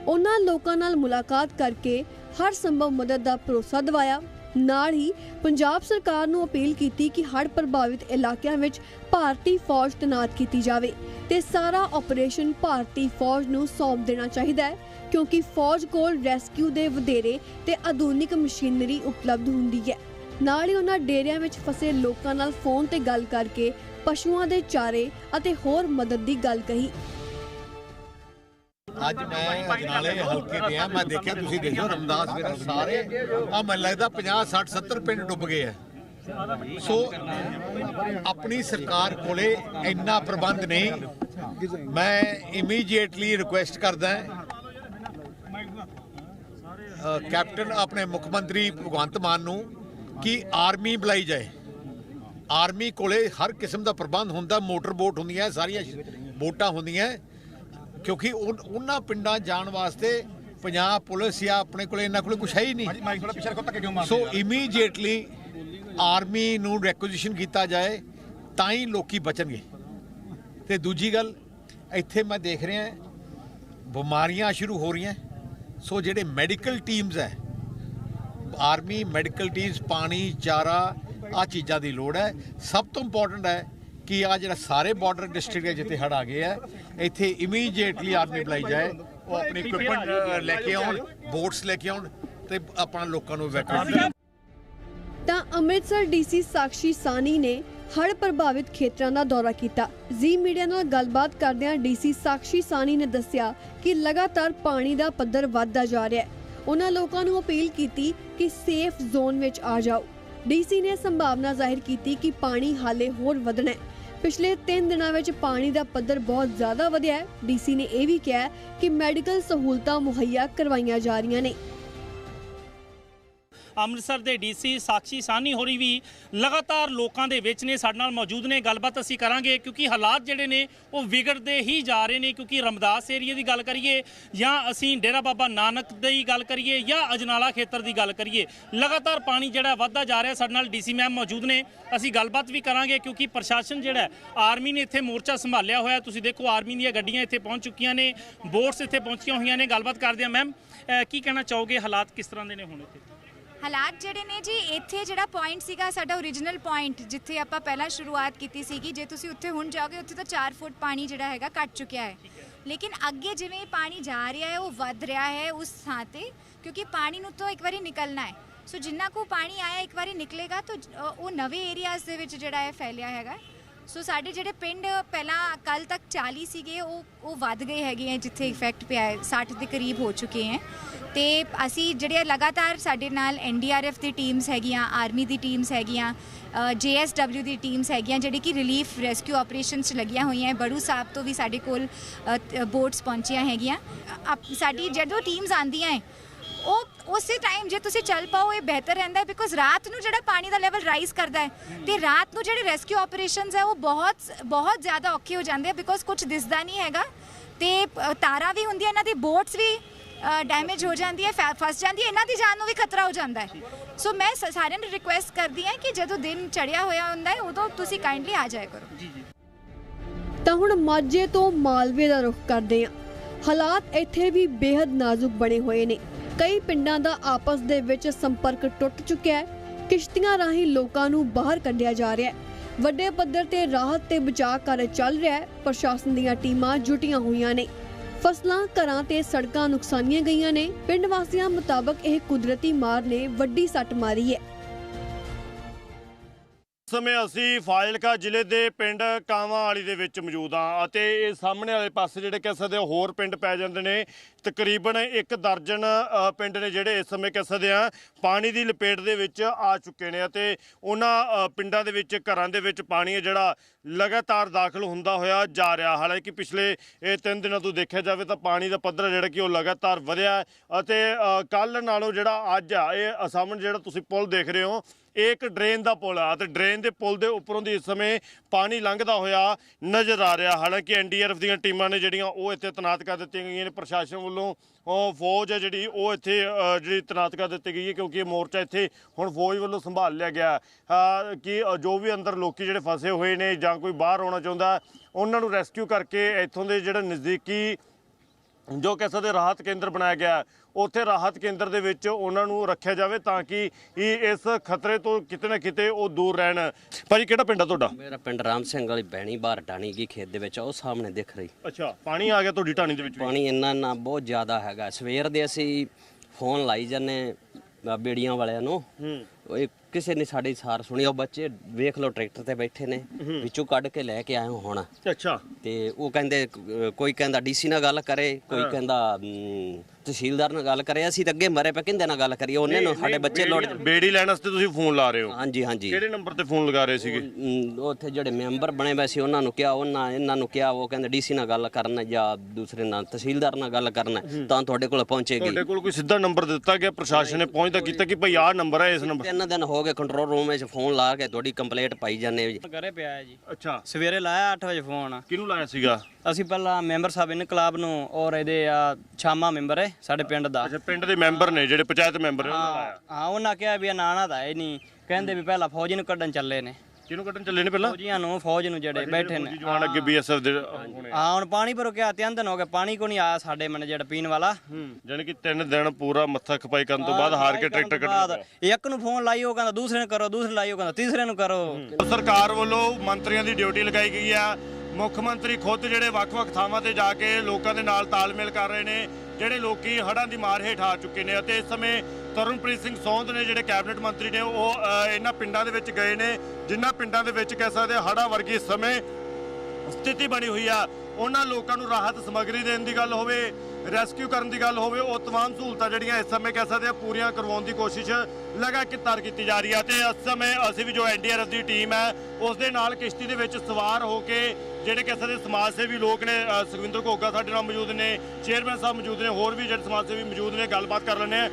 ਉਹਨਾਂ ਲੋਕਾਂ ਨਾਲ ਮੁਲਾਕਾਤ ਕਰਕੇ ਹਰ ਸੰਭਵ ਮਦਦ ਦਾ ਭਰੋਸਾ ਦਿਵਾਇਆ। ਨਾਲ ਹੀ ਪੰਜਾਬ ਸਰਕਾਰ ਨੂੰ ਅਪੀਲ ਕੀਤੀ ਕਿ ਹੜ੍ਹ ਪ੍ਰਭਾਵਿਤ ਇਲਾਕਿਆਂ ਵਿੱਚ ਭਾਰਤੀ ਫੌਜ ਤੈਨਾਤ ਕੀਤੀ ਜਾਵੇ ਤੇ ਸਾਰਾ ਆਪਰੇਸ਼ਨ ਭਾਰਤੀ ਫੌਜ ਨੂੰ ਸੌਂਪ ਦੇਣਾ ਚਾਹੀਦਾ ਹੈ, ਕਿਉਂਕਿ ਫੌਜ ਕੋਲ ਰੈਸਕਿਊ ਦੇ ਵਧੇਰੇ ਤੇ ਆਧੁਨਿਕ ਮਸ਼ੀਨਰੀ ਉਪਲਬਧ ਹੁੰਦੀ ਹੈ। ਨਾਲ ਹੀ ਉਹਨਾਂ ਡੇਰਿਆਂ ਵਿੱਚ ਫਸੇ ਲੋਕਾਂ ਨਾਲ ਫੋਨ ਤੇ ਗੱਲ ਕਰਕੇ ਪਸ਼ੂਆਂ ਦੇ ਚਾਰੇ ਅਤੇ ਹੋਰ ਮਦਦ ਦੀ ਗੱਲ ਕਹੀ। ਅੱਜ ਮੈਂ ਅਜਨਾਲੇ ਹਲਕੇ ਤੇ ਆ, ਮੈਂ ਦੇਖਿਆ ਤੁਸੀਂ ਦੇਖੋ ਰਮਦਾਸ ਵੀਰ ਸਾਰੇ। ਆ ਮੈਨੂੰ ਲੱਗਦਾ 50 60 70 ਪਿੰਡ ਡੁੱਬ ਗਏ ਆ। ਸੋ ਆਪਣੀ ਸਰਕਾਰ ਕੋਲੇ ਇੰਨਾ ਪ੍ਰਬੰਧ ਨਹੀਂ। ਮੈਂ ਇਮੀਡੀਏਟਲੀ ਰਿਕੁਐਸਟ ਕਰਦਾ ਕੈਪਟਨ ਆਪਣੇ ਮੁੱਖ ਮੰਤਰੀ ਭਗਵੰਤ ਮਾਨ ਨੂੰ ਕਿ ਆਰਮੀ ਬੁਲਾਈ ਜਾਏ। ਆਰਮੀ ਕੋਲੇ ਹਰ ਕਿਸਮ ਦਾ ਪ੍ਰਬੰਧ ਹੁੰਦਾ, ਮੋਟਰ ਬੋਟ ਹੁੰਦੀਆਂ, ਸਾਰੀਆਂ ਬੋਟਾਂ ਹੁੰਦੀਆਂ। ਕਿਉਂਕਿ ਉਹਨਾਂ ਪਿੰਡਾਂ ਜਾਣ ਵਾਸਤੇ ਪੰਜਾਬ ਪੁਲਿਸ ਜਾਂ ਆਪਣੇ ਕੋਲੇ ਇਹਨਾਂ ਕੋਲੇ ਕੁਝ ਹੈ ਹੀ ਨਹੀਂ। ਸੋ ਇਮੀਡੀਏਟਲੀ ਆਰਮੀ ਨੂੰ ਰੈਕੁਜੀਸ਼ਨ ਕੀਤਾ ਜਾਏ ਤਾਂ ਹੀ ਲੋਕੀ ਬਚਣਗੇ। ਤੇ ਦੂਜੀ ਗੱਲ ਇੱਥੇ ਮੈਂ ਦੇਖ ਰਿਹਾ ਬਿਮਾਰੀਆਂ ਸ਼ੁਰੂ ਹੋ ਰਹੀਆਂ। ਸੋ ਜਿਹੜੇ ਮੈਡੀਕਲ ਟੀਮਸ ਹੈ ਆਰਮੀ ਮੈਡੀਕਲ ਟੀਮਸ ਪਾਣੀ ਚਾਰਾ ਆ ਚੀਜ਼ਾਂ ਦੀ ਲੋੜ ਹੈ। ਸਭ ਤੋਂ ਇੰਪੋਰਟੈਂਟ ਹੈ ਕਿ ਆ ਜਿਹੜਾ ਸਾਰੇ ਬਾਰਡਰ ਡਿਸਟ੍ਰਿਕਟ ਹੈ ਜਿੱਥੇ ਹੜ ਆ ਗਏ ਹੈ ਇੱਥੇ ਇਮੀਡੀਏਟਲੀ ਆਰਮੀ ਬੁਲਾਈ ਜਾਏ ਉਹ ਆਪਣੀ ਇਕਵਿਪਮੈਂਟ ਲੈ ਕੇ ਆਉਣ ਬੋਟਸ ਲੈ ਕੇ ਆਉਣ ਤੇ ਆਪਣਾ ਲੋਕਾਂ ਨੂੰ evacuate ਤਾਂ ਅੰਮ੍ਰਿਤਸਰ ਡੀਸੀ ਸਾਕਸ਼ੀ ਸਾਨੀ ਨੇ ਹੜ੍ਹ ਪ੍ਰਭਾਵਿਤ ਖੇਤਰਾਂ ਦਾ ਦੌਰਾ ਕੀਤਾ। ਜ਼ੀ ਮੀਡੀਆ ਨਾਲ ਗੱਲਬਾਤ ਕਰਦਿਆਂ ਡੀਸੀ ਸਾਕਸ਼ੀ ਸਾਨੀ ਨੇ ਦੱਸਿਆ ਕਿ ਲਗਾਤਾਰ ਪਾਣੀ ਦਾ ਪੱਧਰ ਵੱਧਦਾ ਜਾ ਰਿਹਾ ਹੈ। ਉਹਨਾਂ ਲੋਕਾਂ ਨੂੰ ਅਪੀਲ ਕੀਤੀ ਕਿ ਸੇਫ ਜ਼ੋਨ ਵਿੱਚ ਆ ਜਾਓ। ਡੀਸੀ ਨੇ ਸੰਭਾਵਨਾ ਜ਼ਾਹਿਰ ਕੀਤੀ ਕਿ ਪਾਣੀ ਹਾਲੇ ਹੋਰ ਵਧਣਾ ਹੈ। ਪਿਛਲੇ 3 ਦਿਨਾਂ ਵਿੱਚ ਪਾਣੀ ਦਾ ਪੱਧਰ ਬਹੁਤ ਜ਼ਿਆਦਾ ਵਧਿਆ ਹੈ। ਡੀਸੀ ਨੇ ਇਹ ਵੀ ਕਿਹਾ ਕਿ ਮੈਡੀਕਲ ਸਹੂਲਤਾਂ ਮੁਹੱਈਆ ਕਰਵਾਈਆਂ ਜਾ ਰਹੀਆਂ ਨੇ। ਅੰਮ੍ਰਿਤਸਰ ਦੇ ਡੀਸੀ ਸਾਕਸ਼ੀ ਸਾਨੀ ਹੋਰੀ ਵੀ ਲਗਾਤਾਰ ਲੋਕਾਂ ਦੇ ਵਿੱਚ ਨੇ, ਸਾਡੇ ਨਾਲ ਮੌਜੂਦ ਨੇ। ਗੱਲਬਾਤ ਅਸੀਂ ਕਰਾਂਗੇ ਕਿਉਂਕਿ ਹਾਲਾਤ ਜਿਹੜੇ ਨੇ, ਉਹ ਵਿਗੜਦੇ ਹੀ ਜਾ ਰਹੇ ਨੇ। ਕਿਉਂਕਿ ਰਮਦਾਸ ਏਰੀਏ ਦੀ ਗੱਲ ਕਰੀਏ ਜਾਂ ਅਸੀਂ ਡੇਰਾ ਬਾਬਾ ਨਾਨਕ ਦੀ ਗੱਲ ਕਰੀਏ ਜਾਂ ਅਜਨਾਲਾ ਖੇਤਰ ਦੀ ਗੱਲ ਕਰੀਏ, ਲਗਾਤਾਰ ਪਾਣੀ ਜਿਹੜਾ ਵੱਧਦਾ ਜਾ ਰਿਹਾ, ਸਾਡੇ ਨਾਲ ਡੀਸੀ ਮੈਮ ਮੌਜੂਦ ਨੇ। ਅਸੀਂ ਗੱਲਬਾਤ ਵੀ ਕਰਾਂਗੇ ਕਿਉਂਕਿ ਪ੍ਰਸ਼ਾਸਨ ਜਿਹੜਾ ਆਰਮੀ ਨੇ ਇੱਥੇ ਮੋਰਚਾ ਸੰਭਾਲਿਆ ਹੋਇਆ। ਤੁਸੀਂ ਦੇਖੋ ਆਰਮੀ ਦੀਆਂ ਗੱਡੀਆਂ ਇੱਥੇ ਪਹੁੰਚ ਚੁੱਕੀਆਂ ਨੇ, ਬੋਟਸ ਇੱਥੇ ਪਹੁੰਚੀਆਂ ਹੋਈਆਂ ਨੇ। ਗੱਲਬਾਤ ਕਰਦੇ ਹਾਂ ਮੈਮ ਕੀ ਕਹਿਣਾ ਚਾਹੋਗੇ? ਹਾਲਾਤ ਕਿਸ ਤਰ੍ਹਾਂ ਦੇ ਨੇ ਹੁਣ ਇੱਥੇ? ਹਾਲਾਤ ਜਿਹੜੇ ਨੇ ਜੀ ਇੱਥੇ ਜਿਹੜਾ ਪੁਆਇੰਟ ਸੀਗਾ ਸਾਡਾ ਓਰੀਜਨਲ ਪੁਆਇੰਟ ਜਿੱਥੇ ਆਪਾਂ ਪਹਿਲਾਂ ਸ਼ੁਰੂਆਤ ਕੀਤੀ ਸੀਗੀ ਜੇ ਤੁਸੀਂ ਉੱਥੇ ਹੁਣ ਜਾਓਗੇ ਉੱਥੇ ਤਾਂ 4 ਫੁੱਟ ਪਾਣੀ ਜਿਹੜਾ ਹੈਗਾ ਘਟ ਚੁੱਕਿਆ ਹੈ। ਲੇਕਿਨ ਅੱਗੇ ਜਿਵੇਂ ਪਾਣੀ ਜਾ ਰਿਹਾ ਹੈ ਉਹ ਵੱਧ ਰਿਹਾ ਹੈ ਉਸ ਥਾਂ ਤੇ ਕਿਉਂਕਿ ਪਾਣੀ ਨੂੰ ਤਾਂ ਇੱਕ ਵਾਰੀ ਨਿਕਲਣਾ ਹੈ। ਸੋ ਜਿੰਨਾ ਕੋ ਪਾਣੀ ਆਇਆ ਇੱਕ ਵਾਰੀ ਨਿਕਲੇਗਾ ਤਾਂ ਉਹ ਨਵੇਂ ਏਰੀਆਜ਼ ਦੇ ਵਿੱਚ ਜਿਹੜਾ ਹੈ ਫੈਲਿਆ ਹੈਗਾ। ਸੋ ਸਾਡੇ ਜਿਹੜੇ ਪਿੰਡ ਪਹਿਲਾਂ ਕੱਲ ਤੱਕ 40 ਸੀਗੇ, ਉਹ ਉਹ ਵੱਧ ਗਏ ਹੈਗੇ ਹੈ ਜਿੱਥੇ ਇਫੈਕਟ ਪਿਆ ਹੈ। 60 ਦੇ ਕਰੀਬ ਹੋ ਚੁੱਕੇ ਹੈ। ਤੇ ਅਸੀਂ ਜਿਹੜੇ ਲਗਾਤਾਰ ਸਾਡੇ ਨਾਲ ਐਨਡੀਆਰਐਫ ਦੀ ਟੀਮਸ ਹੈਗੀਆਂ ਆਰਮੀ ਦੀ ਟੀਮਸ ਹੈਗੀਆਂ ਜੇਐਸਡਬਲਿਊ ਦੀ ਟੀਮਸ ਹੈਗੀਆਂ, ਜਿਹੜੀ ਕਿ ਰਿਲੀਫ ਰੈਸਕਿਊ ਆਪਰੇਸ਼ਨਸ 'ਚ ਲੱਗੀਆਂ ਹੋਈਆਂ ਹੈ। ਬੜੂ ਸਾਹਿਬ ਤੋਂ ਵੀ ਸਾਡੇ ਕੋਲ ਬੋਟਸ ਪਹੁੰਚੀਆਂ ਹੈਗੀਆਂ। ਅਪ- ਸਾਡੀ ਜਦੋਂ ਟੀਮਸ ਆਂਦੀਆਂ ਹੈ ਉਹ ਉਸੇ ਟਾਈਮ ਜੇ ਤੁਸੀਂ ਚੱਲ ਪਾਓ ਇਹ ਬਿਹਤਰ ਰਹਿੰਦਾ ਹੈ ਬਿਕੋਜ਼ ਰਾਤ ਨੂੰ ਜਿਹੜਾ ਪਾਣੀ ਦਾ ਲੈਵਲ ਰਾਈਜ਼ ਕਰਦਾ ਹੈ ਤੇ ਰਾਤ ਨੂੰ ਜਿਹੜੇ ਰੈਸਕਿਊ ਆਪਰੇਸ਼ਨਸ ਹੈ ਉਹ ਬਹੁਤ ਬਹੁਤ ਜ਼ਿਆਦਾ ਔਖੇ ਹੋ ਜਾਂਦੇ ਆ ਬਿਕੋਜ਼ ਕੁਝ ਦਿਸਦਾ ਨਹੀਂ ਹੈਗਾ ਤੇ ਤਾਰਾਂ ਵੀ ਹੁੰਦੀਆਂ ਇਹਨਾਂ ਦੀ ਬੋਟਸ ਵੀ ਡੈਮੇਜ ਹੋ ਜਾਂਦੀ ਹੈ ਫੈ- ਫਸ ਜਾਂਦੀ ਹੈ ਇਹਨਾਂ ਦੀ ਜਾਨ ਨੂੰ ਵੀ ਖਤਰਾ ਹੋ ਜਾਂਦਾ ਹੈ। ਸੋ ਮੈਂ ਸਾਰਿਆਂ ਨੂੰ ਰਿਕੁਐਸਟ ਕਰਦੀ ਹਾਂ ਕਿ ਜਦੋਂ ਦਿਨ ਚੜਿਆ ਹੋਇਆ ਹੁੰਦਾ ਹੈ ਉਦੋਂ ਤੁਸੀਂ ਕਾਈਂਡਲੀ ਆ ਜਾਇਆ ਕਰੋ। ਤਾਂ ਹੁਣ ਮਾਝੇ ਤੋਂ ਮਾਲਵੇ ਦਾ ਰੁਖ ਕਰਦੇ ਹਾਂ। ਹਾਲਾਤ ਇੱਥੇ ਵੀ ਬੇहद ਨਾਜ਼ੁਕ ਬਣੇ ਹੋਏ ਨੇ। ਕਈ ਪਿੰਡਾਂ ਦਾ ਆਪਸ ਦੇ ਵਿੱਚ ਸੰਪਰਕ ਟੁੱਟ ਚੁੱਕਿਆ ਹੈ। ਕਿਸ਼ਤੀਆਂ ਰਾਹੀਂ ਲੋਕਾਂ ਨੂੰ ਬਾਹਰ ਕੱਢਿਆ ਜਾ ਰਿਹਾ ਹੈ। ਵੱਡੇ ਪੱਧਰ ਤੇ ਰਾਹਤ ਤੇ ਬਚਾਅ ਕਾਰਜ ਚੱਲ ਰਿਹਾ ਹੈ। ਪ੍ਰਸ਼ਾਸਨ ਦੀਆਂ ਟੀਮਾਂ ਜੁਟੀਆਂ ਹੋਈਆਂ ਨੇ। ਫਸਲਾਂ, ਘਰਾਂ ਤੇ ਸੜਕਾਂ ਨੁਕਸਾਨੀਆਂ ਗਈਆਂ ਨੇ। ਪਿੰਡ ਵਾਸੀਆਂ ਮੁਤਾਬਕ ਇਹ ਕੁਦਰਤੀ ਮਾਰ ਨੇ ਵੱਡੀ ਸੱਟ ਮਾਰੀ ਹੈ। ਸਮੇਂ ਅਸੀਂ ਫਾਜ਼ਿਲਕਾ ਜ਼ਿਲ੍ਹੇ ਦੇ ਪਿੰਡ ਕਾਵਾਂ ਵਾਲੀ ਦੇ ਵਿੱਚ ਮੌਜੂਦ ਹਾਂ ਅਤੇ ਇਹ ਸਾਹਮਣੇ ਵਾਲੇ ਪਾਸੇ ਜਿਹੜੇ ਕਹਿ ਸਕਦੇ ਹੋਰ ਪਿੰਡ ਪੈ ਜਾਂਦੇ ਨੇ, ਤਕਰੀਬਨ ਇੱਕ ਦਰਜਨ ਪਿੰਡ ਨੇ ਜਿਹੜੇ ਇਸ ਸਮੇਂ ਕਹਿ ਸਕਦੇ ਆ ਪਾਣੀ ਦੀ ਲਪੇਟ ਦੇ ਵਿੱਚ ਆ ਚੁੱਕੇ ਨੇ ਅਤੇ ਉਹਨਾਂ ਪਿੰਡਾਂ ਦੇ ਵਿੱਚ, ਘਰਾਂ ਦੇ ਵਿੱਚ ਪਾਣੀ ਹੈ ਜਿਹੜਾ ਲਗਾਤਾਰ ਦਾਖਲ ਹੁੰਦਾ ਹੋਇਆ ਜਾ ਰਿਹਾ। ਹਾਲਾਂਕਿ ਪਿਛਲੇ, ਇਹ ਤਿੰਨ ਦਿਨਾਂ ਤੋਂ ਦੇਖਿਆ ਜਾਵੇ ਤਾਂ ਪਾਣੀ ਦਾ ਪੱਧਰ ਜਿਹੜਾ ਕਿ ਉਹ ਲਗਾਤਾਰ ਵਧਿਆ ਅਤੇ ਕੱਲ ਨਾਲੋਂ ਜਿਹੜਾ ਅੱਜ ਆ, ਇਹ ਸਾਹਮਣੇ ਜਿਹੜਾ ਤੁਸੀਂ ਪੁਲ ਦੇਖ ਰਹੇ ਹੋ ਇਹ ਇੱਕ ਡਰੇਨ ਦਾ ਪੁਲ ਆ ਤੇ ਡਰੇਨ ਦੇ ਪੁਲ ਦੇ ਉੱਪਰੋਂ ਦੀ ਇਸ ਸਮੇਂ ਪਾਣੀ ਲੰਘਦਾ ਹੋਇਆ ਨਜ਼ਰ ਆ ਰਿਹਾ। ਹਾਲਾਂਕਿ ਐਨਡੀਆਰਐਫ ਦੀਆਂ ਟੀਮਾਂ ਨੇ ਜਿਹੜੀਆਂ ਉਹ ਇੱਥੇ ਤੈਨਾਤ ਕਰ ਦਿੱਤੀਆਂ ਗਈਆਂ ਨੇ। ਪ੍ਰਸ਼ਾਸਨ ਵੱਲੋਂ ਉਹ ਫੌਜ ਹੈ ਜਿਹੜੀ ਉਹ ਇੱਥੇ ਜਿਹੜੀ ਤੈਨਾਤ ਕਰ ਦਿੱਤੀ ਗਈ ਹੈ ਕਿਉਂਕਿ ਇਹ ਮੋਰਚਾ ਇੱਥੇ ਹੁਣ ਫੌਜ ਵੱਲੋਂ ਸੰਭਾਲ ਲਿਆ ਗਿਆ। ਕਿ ਜੋ ਵੀ ਅੰਦਰ ਲੋਕੀ ਜਿਹੜੇ ਫਸੇ ਹੋਏ ਨੇ ਜਾਂ ਕੋਈ ਬਾਹਰ ਆਉਣਾ ਚਾਹੁੰਦਾ, ਉਹਨਾਂ ਨੂੰ ਰੈਸਕਿਊ ਕਰਕੇ ਇੱਥੋਂ ਦੇ ਜਿਹੜਾ ਨਜ਼ਦੀਕੀ ਜੋ ਕਹਿ ਸਕਦੇ ਰਾਹਤ ਕੇਂਦਰ ਬਣਾਇਆ ਗਿਆ ਹੈ, ਉੱਥੇ ਰਾਹਤ ਕੇਂਦਰ ਦੇ ਵਿੱਚ ਉਹਨਾਂ ਨੂੰ ਰੱਖਿਆ ਜਾਵੇ ਤਾਂ ਕਿ ਇਹ ਇਸ ਖਤਰੇ ਤੋਂ ਕਿਤੇ ਨਾ ਕਿਤੇ ਉਹ ਦੂਰ ਰਹਿਣ। ਭਾਜੀ ਕਿਹੜਾ ਪਿੰਡ ਆ ਤੁਹਾਡਾ? ਮੇਰਾ ਪਿੰਡ ਰਾਮ ਸਿੰਘ ਵਾਲੀ ਬਹਿਣੀ ਬਾਹਰ ਟਾਣੀ ਕੀ ਖੇਤ ਦੇ ਵਿੱਚ ਉਹ ਸਾਹਮਣੇ ਦਿਖ ਰਹੀ। ਅੱਛਾ ਪਾਣੀ ਆ ਗਿਆ ਤੁਹਾਡੀ ਢਾਣੀ ਦੇ ਵਿੱਚ? ਪਾਣੀ ਇੰਨਾ ਨਾ ਬਹੁਤ ਜ਼ਿਆਦਾ ਹੈਗਾ। ਸਵੇਰ ਦੇ ਅਸੀਂ ਫੋਨ ਲਾਈ ਜਾਂਦੇ ਬੇੜੀਆਂ ਵਾਲਿਆਂ ਨੂੰ। ਉਹ ਇਹ ਕਿਸੇ ਨੇ ਸਾਡੀ ਸਾਰ ਸੁਣੀ ਉਹ ਬੱਚੇ ਵੇਖ ਲਓ ਟਰੈਕਟਰ ਤੇ ਬੈਠੇ ਨੇ ਵਿੱਚੋਂ ਕੱਢ ਕੇ ਲੈ ਕੇ ਆਏ ਹੁਣ। ਅੱਛਾ। ਤੇ ਉਹ ਕਹਿੰਦੇ ਕੋਈ ਕਹਿੰਦਾ ਡੀਸੀ ਨਾਲ ਗੱਲ ਕਰੇ ਕੋਈ ਕਹਿੰਦਾ ਤਹਿਸੀਲਦਾਰ ਨਾਲ ਗੱਲ ਕਰੇ ਅਸੀਂ ਤਾਂ ਅੱਗੇ ਮਰੇ ਪਏ ਕਿੰਦੇ ਨਾਲ ਗੱਲ ਕਰੀਏ? ਉਹਨੇ ਨੂੰ ਸਾਡੇ ਬੱਚੇ ਲੋੜ ਬੇੜੀ ਲੈਣ ਵਾਸਤੇ ਤੁਸੀਂ ਫੋਨ ਲਾ ਰਹੇ ਹੋ? ਹਾਂਜੀ ਹਾਂਜੀ। ਕਿਹੜੇ ਨੰਬਰ ਤੇ ਫੋਨ ਲਗਾ ਰਹੇ ਸੀਗੇ? ਉੱਥੇ ਜਿਹੜੇ ਮੈਂਬਰ ਬਣੇ ਹੋਏ ਸੀ ਉਹਨਾਂ ਨੂੰ ਕਿਹਾ ਉਹਨਾਂ ਇਹਨਾਂ ਨੂੰ ਕਿਹਾ ਉਹ ਕਹਿੰਦੇ ਡੀਸੀ ਨਾਲ ਗੱਲ ਕਰਨਾ ਜਾਂ ਦੂਸਰੇ ਨਾਲ ਤਹਿਸੀਲਦਾਰ ਨਾਲ ਗੱਲ ਕਰਨਾ ਤਾਂ ਤੁਹਾਡੇ ਕੋਲ ਪਹੁੰਚੇਗੀ। ਤੁਹਾਡੇ ਕੋਲ ਕੋਈ ਸਿੱਧਾ ਨੰਬਰ ਦਿੱਤਾ ਗਿਆ ਪ੍ਰਸ਼ਾਸਨ ਨੇ ਪਹੁੰਚਦਾ ਕੀਤਾ ਕਿ ਭਾਈ ਆਹ ਨੰਬਰ ਹੈ ਇਸ ਨੰਬਰ ਤਿੰਨ ਦਿਨ ਹੋ ਗਏ ਕੰਟਰੋਲ ਰੂਮ ਵਿੱਚ ਫੋਨ ਲਾ ਕੇ ਤੁਹਾਡੀ ਕੰਪਲੇਂਟ ਪਾਈ ਜਾਂਦੇ ਜੀ। ਘਰੇ ਪਿਆ ਹੈ ਜੀ। ਅੱਛਾ। ਸਵੇਰੇ ਲਾਇਆ 8 ਵਜੇ ਫੋਨ ਕਿਹਨੂੰ ਲਾਇਆ ਸੀਗਾ? ਅਸੀਂ ਪਹਿਲਾਂ ਮੈਂਬਰ ਸਾਹਿਬ ਇਨਕਲਾਬ ਨੂੰ ਔਰ ਇਹਦੇ ਆ ਛਾਮਾ ਮੈਂਬਰ ਹੈ ਸਾਡੇ ਪਿੰਡ ਦਾ। ਅੱਛਾ ਪਿੰਡ ਦੇ ਮੈਂਬਰ ਨੇ ਜਿਹੜੇ ਪੰਚਾਇਤ ਮੈਂਬਰ ਨੇ ਉਹਨਾਂ ਹਾਂ ਲਾਇਆ। ਹਾਂ ਉਹਨਾਂ ਕਿਹਾ ਵੀ ਇਹ ਨਾਣਾ ਦਾ ਹੈ ਨਹੀਂ। ਕਹਿੰਦੇ ਵੀ ਪਹਿਲਾਂ ਫੌਜੀ ਨੂੰ ਕੱਢਣ ਚੱਲੇ ਨੇ। ਕਿਹਨੂੰ ਕੱਢਣ ਚੱਲੇ ਨੇ ਪਹਿਲਾਂ? ਫੌਜੀਆਂ ਨੂੰ ਫੌਜ ਨੂੰ ਜਿਹੜੇ ਬੈਠੇ ਨੇ। ਜਵਾਨ ਅੱਗੇ ਬੀਐਸਐਫ ਦੇ ਹੋਣੇ ਹਾਂ ਹੁਣ ਪਾਣੀ ਭਰੋ ਕਿਹਾ ਤਿੰਨ ਦਿਨ ਹੋ ਗਏ। ਪਾਣੀ ਕੋ ਨਹੀਂ ਆਇਆ ਸਾਡੇ ਮਨ ਜਿਹੜਾ ਪੀਣ ਵਾਲਾ। ਜਾਨੀ ਕਿ ਤਿੰਨ ਦਿਨ ਪੂਰਾ ਮੱਥਾ ਖਪਾਈ ਕਰਨ ਤੋਂ ਬਾਅਦ ਹਾਰ ਕੇ ਟਰੈਕਟਰ ਕੱਢਣਾ ਇੱਕ ਨੂੰ ਫੋਨ ਲਾਈ ਉਹ ਕਹਿੰਦਾ ਦੂਸਰੇ ਨੂੰ ਕਰੋ ਦੂਸਰੇ ਲਾਈ ਉਹ ਕਹਿੰਦਾ ਤੀਸਰੇ ਨੂੰ ਕਰੋ। ਸਰਕਾਰ ਵੱਲੋਂ ਮੰਤਰੀਆਂ ਦੀ ਡਿਊਟੀ ਲਗਾਈ ਗਈ ਆ। ਮੁੱਖ ਮੰਤਰੀ ਖੁਦ ਜਿਹੜੇ ਵੱਖ-ਵੱਖ ਥਾਵਾਂ ਤੇ ਜਾ ਕੇ ਲੋਕਾਂ ਦੇ ਨਾਲ ਤਾਲਮੇਲ ਕਰ ਰਹੇ ਨੇ ਜਿਹੜੇ ਲੋਕੀ ਹੜ੍ਹਾਂ ਦੀ ਮਾਰ ਹੇਠ ਆ ਚੁੱਕੇ ਨੇ ਅਤੇ ਇਸ ਸਮੇਂ ਤਰਨਪ੍ਰੀਤ ਸਿੰਘ ਸੌਂਦ ਨੇ ਜਿਹੜੇ ਕੈਬਨਿਟ ਮੰਤਰੀ ਨੇ ਉਹ ਅ, ਇਹਨਾਂ ਪਿੰਡਾਂ ਦੇ ਵਿੱਚ ਗਏ ਨੇ ਜਿਨ੍ਹਾਂ ਪਿੰਡਾਂ ਦੇ ਵਿੱਚ ਕਹਿ ਸਕਦੇ ਹਾਂ ਹੜ੍ਹਾਂ ਵਰਗੀ ਇਸ ਸਮੇਂ ਸਥਿਤੀ ਬਣੀ ਹੋਈ ਆ ਉਹਨਾਂ ਲੋਕਾਂ ਨੂੰ ਰਾਹਤ ਸਮੱਗਰੀ ਦੇਣ ਦੀ ਗੱਲ ਹੋਵੇ ਰੈਸਕਿਊ ਕਰਨ ਦੀ ਗੱਲ ਹੋਵੇ ਉਹ तमाम ਸਹੂਲਤਾਂ ਜਿਹੜੀਆਂ ਇਸ ਸਮੇਂ ਕਹਿ ਸਕਦੇ ਆ ਪੂਰੀਆਂ ਕਰਵਾਉਣ ਦੀ ਕੋਸ਼ਿਸ਼ ਲਗਾਤਾਰ ਕੀਤੀ ਜਾ ਰਹੀ ਆ ਤੇ ਇਸ ਸਮੇਂ ਅਸੀਂ ਵੀ ਜੋ ਐਨਡੀਆਰਐਫ ਦੀ ਟੀਮ ਹੈ ਉਸ ਦੇ ਨਾਲ ਕਿਸ਼ਤੀ ਦੇ ਵਿੱਚ ਸਵਾਰ ਹੋ ਕੇ ਜਿਹੜੇ ਕਹਿ ਸਕਦੇ ਸਮਾਜ ਸੇਵੀ ਲੋਕ ਨੇ ਸੁਖਵਿੰਦਰ ਘੋਗਾ ਸਾਡੇ ਨਾਲ ਮੌਜੂਦ ਨੇ ਚੇਅਰਮੈਨ ਸਾਹਿਬ ਮੌਜੂਦ ਨੇ ਹੋਰ ਵੀ ਜਿਹੜੇ ਸਮਾਜ ਸੇਵੀ ਮੌਜੂਦ ਨੇ ਗੱਲਬਾਤ ਕਰ ਲੈਣੇ ਆ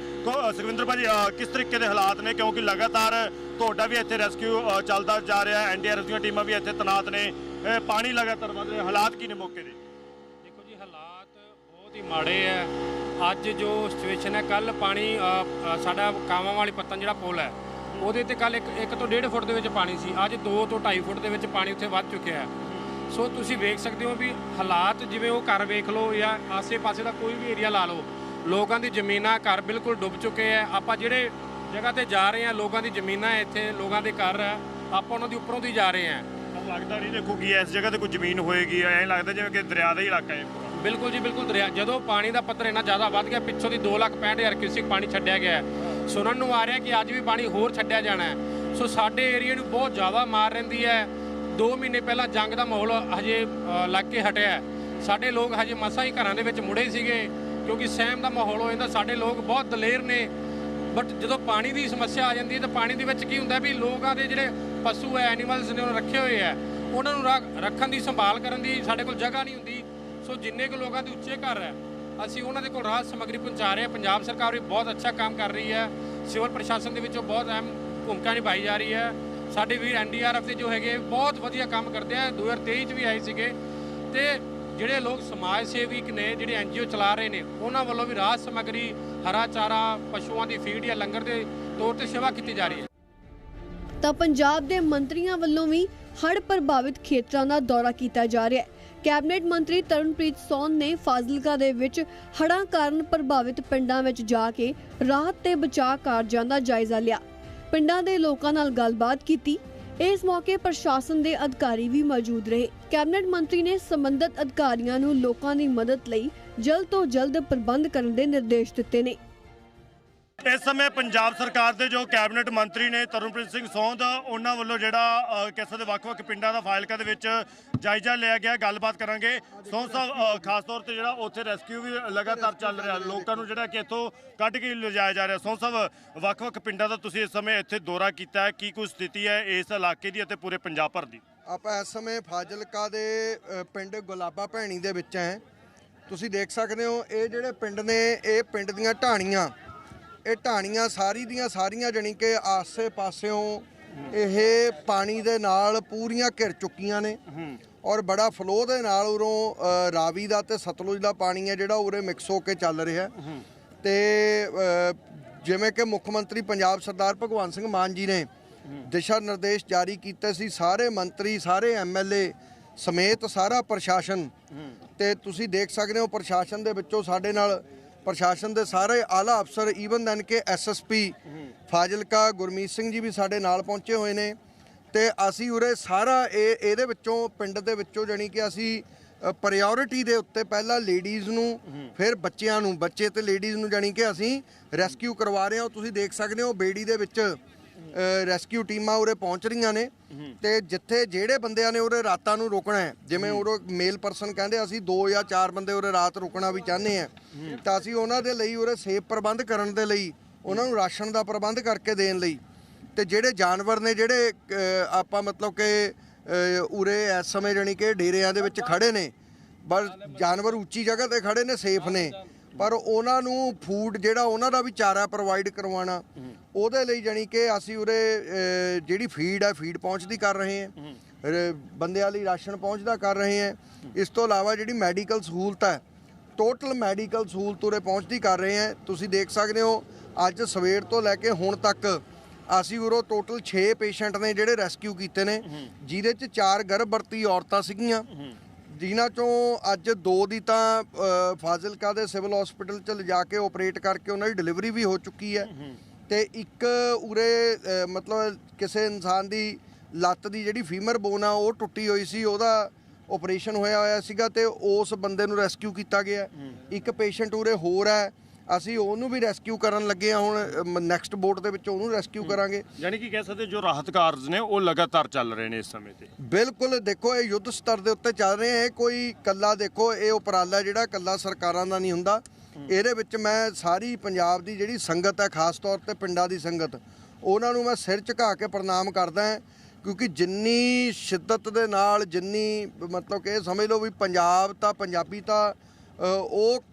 ਸੁਖਵਿੰਦਰ ਭਾਜੀ ਅ, ਕਿਸ ਤਰੀਕੇ ਦੇ ਹਾਲਾਤ ਨੇ? ਕਿਉਂਕਿ ਲਗਾਤਾਰ ਤੁਹਾਡਾ ਵੀ ਇੱਥੇ ਰੈਸਕਿਊ ਚੱਲਦਾ ਜਾ ਰਿਹਾ ਹੈ ਐਨਡੀਆਰਐਫ ਦੀਆਂ ਟੀਮਾਂ ਵੀ ਇੱਥੇ ਤੈਨਾਤ ਨੇ। ਪਾਣੀ ਲਗਾਤਾਰ ਵਧ ਰਿਹਾ ਹਾਲਾਤ ਕੀ ਨੇ ਮੌਕੇ ਦੇ? ਦੇਖੋ ਜੀ ਹਾਲਾਤ ਬਹੁਤ ਹੀ ਮਾੜੇ ਆ। ਅੱਜ ਜੋ ਸਿਚੁਏਸ਼ਨ ਹੈ ਕੱਲ ਪਾਣੀ ਸਾਡਾ ਕਾਵਾਂ ਵਾਲੀ ਪੱਤਨ ਜਿਹੜਾ ਪੁਲ ਹੈ ਉਹਦੇ ਤੇ ਕੱਲ 1 ਤੋਂ 1.5 ਫੁੱਟ ਦੇ ਵਿੱਚ ਪਾਣੀ ਸੀ। ਅੱਜ 2 ਤੋਂ 2.5 ਫੁੱਟ ਦੇ ਵਿੱਚ ਪਾਣੀ ਉੱਥੇ ਵੱਧ ਚੁੱਕਿਆ ਹੈ। ਸੋ ਤੁਸੀਂ ਵੇਖ ਸਕਦੇ ਹੋ ਵੀ ਹਾਲਾਤ ਜਿਵੇਂ ਉਹ ਘਰ ਵੇਖ ਲਓ ਜਾਂ ਆਸੇ-ਪਾਸੇ ਦਾ ਕੋਈ ਵੀ ਏਰੀਆ ਲਾ ਲਓ ਲੋਕਾਂ ਦੀ ਜ਼ਮੀਨਾਂ ਘਰ ਬਿਲਕੁਲ ਡੁੱਬ ਚੁੱਕੇ ਆ। ਆਪਾਂ ਜਿਹੜੇ ਜਗ੍ਹਾ ਤੇ ਜਾ ਰਹੇ ਆ ਲੋਕਾਂ ਦੀ ਜ਼ਮੀਨਾਂ ਇੱਥੇ ਲੋਕਾਂ ਦੇ ਘਰ ਆ ਆਪਾਂ ਉਹਨਾਂ ਦੀ ਉੱਪਰੋਂ ਦੀ ਜਾ ਰਹੇ ਆ। ਲੱਗਦਾ ਨਹੀਂ ਦੇਖੋ ਕਿ ਇਸ ਜਗ੍ਹਾ ਤੇ ਕੋਈ ਜ਼ਮੀਨ ਹੋਏਗੀ? ਐਂ ਲੱਗਦਾ ਜਿਵੇਂ ਕਿ ਦਰਿਆ ਦਾ ਹੀ ਇਲਾਕਾ ਹੈ ਬਿਲਕੁਲ ਜੀ ਬਿਲਕੁਲ ਦਰਿਆ। ਜਦੋਂ ਪਾਣੀ ਦਾ ਪੱਧਰ ਇੰਨਾ ਜ਼ਿਆਦਾ ਵੱਧ ਗਿਆ ਪਿੱਛੋਂ ਦੀ 2,65,000 ਕਿਊਸਿਕ ਪਾਣੀ ਛੱਡਿਆ ਗਿਆ। ਸੁਣਨ ਨੂੰ ਆ ਰਿਹਾ ਕਿ ਅੱਜ ਵੀ ਪਾਣੀ ਹੋਰ ਛੱਡਿਆ ਜਾਣਾ ਸੋ ਸਾਡੇ ਏਰੀਆ ਨੂੰ ਬਹੁਤ ਜ਼ਿਆਦਾ ਮਾਰ ਰਹਿੰਦੀ ਹੈ। 2 ਮਹੀਨੇ ਪਹਿਲਾਂ ਜੰਗ ਦਾ ਮਾਹੌਲ ਹਜੇ ਲੱਗ ਕੇ ਹਟਿਆ ਸਾਡੇ ਲੋਕ ਹਜੇ ਮਸਾਂ ਹੀ ਘਰਾਂ ਦੇ ਵਿੱਚ ਮੁੜੇ ਸੀਗੇ, ਕਿਉਂਕਿ ਸਹਿਮ ਦਾ ਮਾਹੌਲ ਹੋ ਜਾਂਦਾ। ਸਾਡੇ ਲੋਕ ਬਹੁਤ ਦਲੇਰ ਨੇ। ਬਟ ਜਦੋਂ ਪਾਣੀ ਦੀ ਸਮੱਸਿਆ ਆ ਜਾਂਦੀ ਹੈ, ਤਾਂ ਪਾਣੀ ਦੇ ਵਿੱਚ ਕੀ ਹੁੰਦਾ ਵੀ ਲੋਕਾਂ ਦੇ ਜਿਹੜੇ ਪਸ਼ੂ ਹੈ ਐਨੀਮਲਸ ਨੇ ਉਹ ਰੱਖੇ ਹੋਏ ਆ ਉਹਨਾਂ ਨੂੰ ਰੱਖ- ਰੱਖਣ ਦੀ ਸੰਭਾਲ ਕਰਨ ਦੀ ਸਾਡੇ ਕੋਲ ਜਗ੍ਹਾ ਨਹੀਂ ਹੁੰਦੀ। ਸੋ ਜਿੰਨੇ ਕੁ ਲੋਕਾਂ ਦੇ ਉੱਚੇ ਘਰ ਹੈ, ਅਸੀਂ ਉਹਨਾਂ ਦੇ ਕੋਲ ਰਾਹਤ ਸਮੱਗਰੀ ਪਹੁੰਚਾ ਰਹੇ ਹਾਂ। ਪੰਜਾਬ ਸਰਕਾਰ ਵੀ ਬਹੁਤ ਅੱਛਾ ਕੰਮ ਕਰ ਰਹੀ ਹੈ। ਸਿਵਲ ਪ੍ਰਸ਼ਾਸਨ ਦੇ ਵਿੱਚੋਂ ਬਹੁਤ ਅਹਿਮ ਭੂਮਿਕਾ ਨਿਭਾਈ ਜਾ ਰਹੀ ਹੈ। ਸਾਡੇ ਵੀਰ ਐਨਡੀਆਰਐਫ ਦੇ ਜੋ ਹੈਗੇ, ਬਹੁਤ ਵਧੀਆ ਕੰਮ ਕਰਦੇ ਆ। 2023 ਚ ਵੀ ਆਏ ਸੀਗੇ। ਤੇ ਜਿਹੜੇ ਲੋਕ ਸਮਾਜ ਸੇਵੀਕ ਨੇ, ਜਿਹੜੇ ਐਨਜੀਓ ਚਲਾ ਰਹੇ ਨੇ, ਉਹਨਾਂ ਵੱਲੋਂ ਵੀ ਰਾਹਤ ਸਮੱਗਰੀ, ਹਰਾ ਚਾਰਾ, ਪਸ਼ੂਆਂ ਦੀ ਫੀਡ ਜਾਂ ਲੰਗਰ ਦੇ ਤੌਰ ਤੇ ਸੇਵਾ ਕੀਤੀ ਜਾ ਰਹੀ ਹੈ। ਤਾਂ ਪੰਜਾਬ ਦੇ ਮੰਤਰੀਆਂ ਵੱਲੋਂ ਵੀ ਹੜ੍ਹ ਪ੍ਰਭਾਵਿਤ ਖੇਤਰਾਂ ਦਾ ਦੌਰਾ ਕੀਤਾ ਜਾ ਰਿਹਾ ਹੈ। ਕੈਬਨਿਟ ਮੰਤਰੀ ਤਰਨਪ੍ਰੀਤ ਸੋਨ ਨੇ ਫਾਜ਼ਿਲਕਾ ਦੇ ਵਿੱਚ ਹੜ੍ਹਾਂ ਕਾਰਨ ਪ੍ਰਭਾਵਿਤ ਪਿੰਡਾਂ ਵਿੱਚ ਜਾ ਕੇ ਰਾਹਤ ਤੇ ਬਚਾਅ ਕਾਰਜਾਂ ਦਾ ਜਾਇਜ਼ਾ ਲਿਆ। ਪਿੰਡਾਂ ਦੇ ਲੋਕਾਂ ਨਾਲ ਗੱਲਬਾਤ ਕੀਤੀ। ਇਸ ਮੌਕੇ ਪ੍ਰਸ਼ਾਸਨ ਦੇ ਅਧਿਕਾਰੀ ਵੀ ਮੌਜੂਦ ਰਹੇ। ਕੈਬਨਿਟ ਮੰਤਰੀ ਨੇ ਸੰਬੰਧਿਤ ਅਧਿਕਾਰੀਆਂ ਨੂੰ ਲੋਕਾਂ ਦੀ ਮਦਦ ਲਈ ਜਲਦ ਤੋਂ ਜਲਦ ਪ੍ਰਬੰਧ ਕਰਨ ਦੇ ਨਿਰਦੇਸ਼ ਦਿੱਤੇ ਨੇ। ਇਸ ਸਮੇਂ ਪੰਜਾਬ ਸਰਕਾਰ ਦੇ ਜੋ ਕੈਬਨਿਟ ਮੰਤਰੀ ਨੇ ਤਰਨਪ੍ਰੀਤ ਸਿੰਘ ਸੌਂਦ ਉਹਨਾਂ ਵੱਲੋਂ ਜਿਹੜਾ ਅ, ਕਿਸੇ ਦੇ ਵੱਖ-ਵੱਖ ਪਿੰਡਾਂ ਦਾ ਫਾਇਲਕਾ ਦੇ ਵਿੱਚ ਜਾਇਜ਼ਾ ਲਿਆ ਗਿਆ ਗੱਲਬਾਤ ਕਰਾਂਗੇ। ਸੌਂਦ ਸਾਹਿਬ ਖਾਸ ਤੌਰ ਤੇ ਜਿਹੜਾ ਉੱਥੇ ਰੈਸਕਿਊ ਵੀ ਲਗਾਤਾਰ ਚੱਲ ਰਿਹਾ ਲੋਕਾਂ ਨੂੰ ਜਿਹੜਾ ਕਿ ਇੱਥੋਂ ਕੱਢ ਕੇ ਲਿਜਾਇਆ ਜਾ ਰਿਹਾ। ਸੌਂਦ ਸਾਹਿਬ ਵੱਖ-ਵੱਖ ਪਿੰਡਾਂ ਦਾ ਤੁਸੀਂ ਇਸ ਸਮੇਂ ਇੱਥੇ ਦੌਰਾ ਕੀਤਾ ਹੈ ਕੀ ਕੋਈ ਸਥਿਤੀ ਹੈ ਇਸ ਇਲਾਕੇ ਦੀ ਅਤੇ ਪੂਰੇ ਪੰਜਾਬ ਭਰ ਦੀ? ਆਪਾਂ ਇਸ ਸਮੇਂ ਫਾਜ਼ਿਲਕਾ ਦੇ ਪਿੰਡ ਗੁਲਾਬਾ ਭੈਣੀ ਦੇ ਵਿੱਚ ਹੈ। ਤੁਸੀਂ ਦੇਖ ਸਕਦੇ ਹੋ ਇਹ ਜਿਹੜੇ ਪਿੰਡ ਨੇ ਇਹ ਪਿੰਡ ਦੀਆਂ ਢਾਣੀਆਂ ਇਹ ਢਾਣੀਆਂ ਸਾਰੀ ਦੀਆਂ ਸਾਰੀਆਂ ਜਣੀ ਕਿ ਆਸੇ ਪਾਸਿਓਂ ਇਹ ਪਾਣੀ ਦੇ ਨਾਲ ਪੂਰੀਆਂ ਘਿਰ ਚੁੱਕੀਆਂ ਨੇ। ਔਰ ਬੜਾ ਫਲੋ ਦੇ ਨਾਲ ਉਰੋਂ ਰਾਵੀ ਦਾ ਤੇ ਸਤਲੁਜ ਦਾ ਪਾਣੀ ਹੈ ਜਿਹੜਾ ਉਰੇ ਮਿਕਸ ਹੋ ਕੇ ਚੱਲ ਰਿਹਾ। ਤੇ ਜਿਵੇਂ ਕਿ ਮੁੱਖ ਮੰਤਰੀ ਪੰਜਾਬ ਸਰਦਾਰ ਭਗਵੰਤ ਸਿੰਘ ਮਾਨ ਜੀ ਨੇ ਦਿਸ਼ਾ ਨਿਰਦੇਸ਼ ਜਾਰੀ ਕੀਤੇ ਸੀ ਸਾਰੇ ਮੰਤਰੀ ਸਾਰੇ ਐਮਐਲਏ ਸਮੇਤ ਸਾਰਾ ਪ੍ਰਸ਼ਾਸਨ। ਤੇ ਤੁਸੀਂ ਦੇਖ ਸਕਦੇ ਹੋ ਪ੍ਰਸ਼ਾਸਨ ਦੇ ਵਿੱਚੋਂ ਸਾਡੇ ਨਾਲ ਪ੍ਰਸ਼ਾਸਨ ਦੇ ਸਾਰੇ ਆਲਾ ਅਫਸਰ ਈਵਨ ਦਨ ਕਿ ਐਸਐਸਪੀ ਫਾਜ਼ਿਲਕਾ, ਗੁਰਮੀਤ ਸਿੰਘ ਜੀ ਵੀ ਸਾਡੇ ਨਾਲ ਪਹੁੰਚੇ ਹੋਏ ਨੇ। ਤੇ ਅਸੀਂ ਉਰੇ ਸਾਰਾ ਇਹ, ਇਹਦੇ ਵਿੱਚੋਂ, ਪਿੰਡ ਦੇ ਵਿੱਚੋਂ ਜਾਣੀ ਕਿ ਅਸੀਂ ਪ੍ਰਾਇੋਰਟੀ ਦੇ ਉੱਤੇ ਪਹਿਲਾਂ ਲੇਡੀਜ਼ ਨੂੰ, ਫਿਰ ਬੱਚਿਆਂ ਨੂੰ, ਬੱਚੇ ਤੇ ਲੇਡੀਜ਼ ਨੂੰ ਜਾਣੀ ਕਿ ਅਸੀਂ ਰੈਸਕਿਊ ਕਰਵਾ ਰਹੇ ਹਾਂ। ਤੁਸੀਂ ਦੇਖ ਸਕਦੇ ਹੋ ਬੇੜੀ ਦੇ ਵਿੱਚ ਰੈਸਕਿਊ ਟੀਮਾਂ ਉਰੇ ਪਹੁੰਚ ਰਹੀਆਂ ਨੇ ਤੇ ਜਿੱਥੇ ਜਿਹੜੇ ਬੰਦਿਆਂ ਨੇ ਉਰੇ ਰਾਤਾਂ ਨੂੰ ਰੁਕਣਾ ਹੈ ਜਿਵੇਂ ਉਰੇ ਮੇਲ ਪਰਸਨ ਕਹਿੰਦੇ ਅਸੀਂ 2 ਜਾਂ 4 ਬੰਦੇ ਉਰੇ ਰਾਤ ਰੁਕਣਾ ਵੀ ਚਾਹੁੰਦੇ ਆ ਤਾਂ ਅਸੀਂ ਉਹਨਾਂ ਦੇ ਲਈ ਉਰੇ ਸੇਫ ਪ੍ਰਬੰਧ ਕਰਨ ਦੇ ਲਈ ਉਹਨਾਂ ਨੂੰ ਰਾਸ਼ਨ ਦਾ ਪ੍ਰਬੰਧ ਕਰਕੇ ਦੇਣ ਲਈ ਤੇ ਜਿਹੜੇ ਜਾਨਵਰ ਨੇ ਜਿਹੜੇ ਆਪਾਂ ਮਤਲਬ ਕਿ ਉਰੇ ਇਸ ਸਮੇਂ ਜਾਣੀ ਕਿ ਡੇਰਿਆਂ ਦੇ ਵਿੱਚ ਖੜੇ ਨੇ ਪਰ ਜਾਨਵਰ ਉੱਚੀ ਜਗ੍ਹਾ ਤੇ ਖੜੇ ਨੇ ਸੇਫ ਨੇ ਪਰ ਉਹਨਾਂ ਨੂੰ ਫੂਡ ਜਿਹੜਾ ਉਹਨਾਂ ਦਾ ਵੀ ਚਾਰਾ ਪ੍ਰੋਵਾਈਡ ਕਰਵਾਉਣਾ ਉਹਦੇ ਲਈ ਜਾਣੀ ਕਿ ਅਸੀਂ ਉਰੇ ਜਿਹੜੀ ਫੀਡ ਹੈ ਫੀਡ ਪਹੁੰਚਦੀ ਕਰ ਰਹੇ ਹਾਂ। ਬੰਦਿਆਂ ਲਈ ਰਾਸ਼ਨ ਪਹੁੰਚਦਾ ਕਰ ਰਹੇ ਹਾਂ। ਇਸ ਤੋਂ ਇਲਾਵਾ ਜਿਹੜੀ ਮੈਡੀਕਲ ਸਹੂਲਤ ਹੈ ਟੋਟਲ ਮੈਡੀਕਲ ਸਹੂਲਤ ਉਰੇ ਪਹੁੰਚਦੀ ਕਰ ਰਹੇ ਹਾਂ। ਤੁਸੀਂ ਦੇਖ ਸਕਦੇ ਹੋ ਅੱਜ ਸਵੇਰ ਤੋਂ ਲੈ ਕੇ ਹੁਣ ਤੱਕ ਅਸੀਂ ਉਰੋਂ ਟੋਟਲ 6 ਪੇਸ਼ੈਂਟ ਨੇ ਜਿਹੜੇ ਰੈਸਕਿਊ ਕੀਤੇ ਨੇ। ਜਿਹਦੇ ਚ 4 ਗਰਭਵਤੀ ਔਰਤਾਂ ਸੀਗੀਆਂ। ਜਿਨ੍ਹਾਂ ਚੋਂ ਅੱਜ ਦੋ ਦੀ ਤਾਂ ਫਾਜ਼ਿਲਕਾ ਦੇ ਸਿਵਲ ਹਸਪੀਟਲ ਚ ਲਿਜਾ ਕੇ ਆਪਰੇਟ ਕਰਕੇ ਉਹਨਾਂ ਦੀ ਡਿਲੀਵਰੀ ਵੀ ਹੋ ਚੁੱਕੀ ਹੈ। ਤੇ ਇੱਕ ਉਰੇ ਮਤਲਬ ਕਿਸੇ ਇਨਸਾਨ ਦੀ ਲੱਤ ਦੀ ਜਿਹੜੀ ਫੀਮਰ ਬੋਨ ਆ ਉਹ ਟੁੱਟੀ ਹੋਈ ਸੀ ਉਹਦਾ ਆਪਰੇਸ਼ਨ ਹੋਇਆ ਹੋਇਆ ਸੀਗਾ ਤੇ ਉਸ ਬੰਦੇ ਨੂੰ ਰੈਸਕਿਊ ਕੀਤਾ ਗਿਆ। ਇੱਕ ਪੇਸ਼ੈਂਟ ਉਰੇ ਹੋਰ ਹੈ ਅਸੀਂ ਉਹਨੂੰ ਵੀ ਰੈਸਕਿਊ ਕਰਨ ਲੱਗੇ ਆ ਹੁਣ ਨੈਕਸਟ ਬੋਟ ਦੇ ਵਿੱਚ ਉਹਨੂੰ ਰੈਸਕਿਊ ਕਰਾਂਗੇ। ਯਾਨੀ ਕਿ ਕਹਿ ਸਕਦੇ ਜੋ ਰਾਹਤ ਕਾਰਜ ਨੇ ਉਹ ਲਗਾਤਾਰ ਚੱਲ ਰਹੇ ਨੇ ਇਸ ਸਮੇਂ ਤੇ। ਬਿਲਕੁਲ ਦੇਖੋ ਇਹ ਯੁੱਧ ਸਤਰ ਦੇ ਉੱਤੇ ਚੱਲ ਰਹੇ ਆ ਇਹ ਕੋਈ ਕੱਲਾ ਦੇਖੋ ਇਹ ਉਪਰਾਲਾ ਜਿਹੜਾ ਕੱਲਾ ਸਰਕਾਰਾਂ ਦਾ ਨਹੀਂ ਹੁੰਦਾ। ਇਹਦੇ ਵਿੱਚ ਮੈਂ ਸਾਰੀ ਪੰਜਾਬ ਦੀ ਜਿਹੜੀ ਸੰਗਤ ਹੈ ਖਾਸ ਤੌਰ ਤੇ ਪਿੰਡਾਂ ਦੀ ਸੰਗਤ ਉਹਨਾਂ ਨੂੰ ਮੈਂ ਸਿਰ ਝੁਕਾ ਕੇ ਪ੍ਰਣਾਮ ਕਰਦਾ ਹਾਂ ਕਿਉਂਕਿ ਜਿੰਨੀ ਸ਼ਿੱਦਤ ਦੇ ਨਾਲ ਜਿੰਨੀ ਮਤਲਬ ਕਿ ਇਹ ਸਮਝ ਲਓ ਵੀ ਪੰਜਾਬ ਤਾਂ ਪੰਜਾਬੀ ਤਾਂ ਉਹ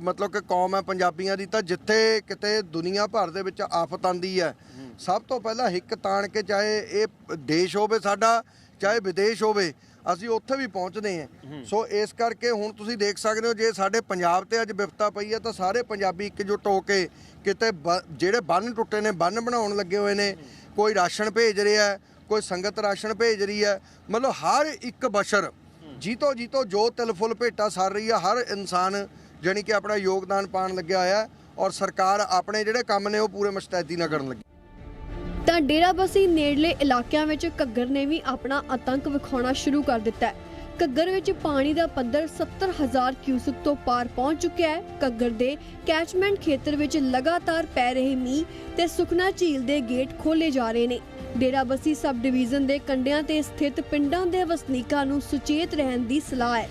ਮਤਲਬ ਕਿ ਕੌਮ ਹੈ ਪੰਜਾਬੀਆਂ ਦੀ, ਤਾਂ ਜਿੱਥੇ ਕਿਤੇ ਦੁਨੀਆ ਭਰ ਦੇ ਵਿੱਚ ਆਫਤ ਆਂਦੀ ਹੈ, ਸਭ ਤੋਂ ਪਹਿਲਾਂ ਹਿੱਕ ਤਾਣ ਕੇ ਚਾਹੇ ਇਹ ਦੇਸ਼ ਹੋਵੇ ਸਾਡਾ, ਚਾਹੇ ਵਿਦੇਸ਼ ਹੋਵੇ, ਅਸੀਂ ਉੱਥੇ ਵੀ ਪਹੁੰਚਦੇ ਹਾਂ। ਸੋ ਇਸ ਕਰਕੇ ਹੁਣ ਤੁਸੀਂ ਦੇਖ ਸਕਦੇ ਹੋ, ਜੇ ਸਾਡੇ ਪੰਜਾਬ ਤੇ ਅੱਜ ਵਿਪਤਾ ਪਈ ਹੈ, ਤਾਂ ਸਾਰੇ ਪੰਜਾਬੀ ਇਕਜੁੱਟ ਹੋ ਕੇ ਕਿਤੇ ਬ- ਜਿਹੜੇ ਬੰਨ ਟੁੱਟੇ ਨੇ, ਬੰਨ ਬਣਾਉਣ ਲੱਗੇ ਹੋਏ ਨੇ। ਕੋਈ ਰਾਸ਼ਨ ਭੇਜ ਰਿਹਾ ਕੋਈ ਸੰਗਤ ਰਾਸ਼ਨ ਭੇਜ ਰਹੀ ਹੈ। ਮਤਲਬ ਹਰ ਇੱਕ ਬਸ਼ਰ ਜੀਤੋ ਜੀਤੋ ਜੋ ਤਿਲ ਫੁੱਲ ਭੇਟਾ ਸਰ ਰਹੀ ਹੈ ਹਰ ਇਨਸਾਨ ਜਾਣੀ ਕਿ ਆਪਣਾ ਯੋਗਦਾਨ ਪਾਉਣ ਲੱਗਿਆ ਹੋਇਆ ਔਰ ਸਰਕਾਰ ਆਪਣੇ ਜਿਹੜੇ ਕੰਮ ਨੇ ਉਹ ਪੂਰੇ ਮੁਸਤੈਦੀ ਨਾਲ ਕਰਨ ਲੱਗੀ। ਤਾਂ ਡੇਰਾਬੱਸੀ ਨੇੜਲੇ ਇਲਾਕਿਆਂ ਵਿੱਚ ਘੱਗਰ ਨੇ ਵੀ ਆਪਣਾ ਆਤੰਕ ਵਿਖਾਉਣਾ ਸ਼ੁਰੂ ਕਰ ਦਿੱਤਾ ਹੈ। ਘੱਗਰ ਵਿੱਚ ਪਾਣੀ ਦਾ ਪੱਧਰ 70000 ਕਿਊਸਕ ਤੋਂ ਪਾਰ ਪਹੁੰਚ ਚੁੱਕਿਆ ਹੈ। ਘੱਗਰ ਦੇ ਕੈਚਮੈਂਟ ਖੇਤਰ ਵਿੱਚ ਲਗਾਤਾਰ ਪੈ ਰਹੇ ਮੀਂਹ ਤੇ ਸੁਖਨਾ ਝੀਲ ਦੇ ਗੇਟ ਖੋਲੇ ਜਾ ਰਹੇ ਨੇ। ਡੇਰਾਬੱਸੀ ਸਬ ਡਿਵੀਜ਼ਨ ਦੇ ਕੰਢਿਆਂ ਤੇ ਸਥਿਤ ਪਿੰਡਾਂ ਦੇ ਵਸਨੀਕਾਂ ਨੂੰ ਸੁਚੇਤ ਰਹਿਣ ਦੀ ਸਲਾਹ ਹੈ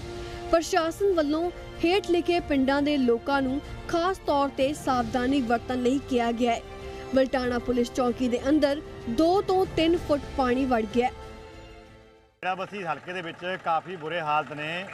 ਪ੍ਰਸ਼ਾਸਨ ਵੱਲੋਂ ਹੇਠ ਲਿਖੇ ਪਿੰਡਾਂ ਦੇ ਲੋਕਾਂ ਨੂੰ ਖਾਸ ਤੌਰ ਤੇ ਸਾਵਧਾਨੀ ਵਰਤਣ ਲਈ ਕਿਹਾ ਗਿਆ ਹੈ ਬਲਟਾਣਾ ਪੁਲਿਸ ਚੌਕੀ ਦੇ ਅੰਦਰ 2 ਤੋਂ 3 ਫੁੱਟ ਪਾਣੀ ਵੜ ਗਿਆ ਹੈ। ਡੇਰਾਬੱਸੀ ਹਲਕੇ ਦੇ ਵਿੱਚ ਕਾਫੀ ਬੁਰੇ ਹਾਲਤ ਨੇ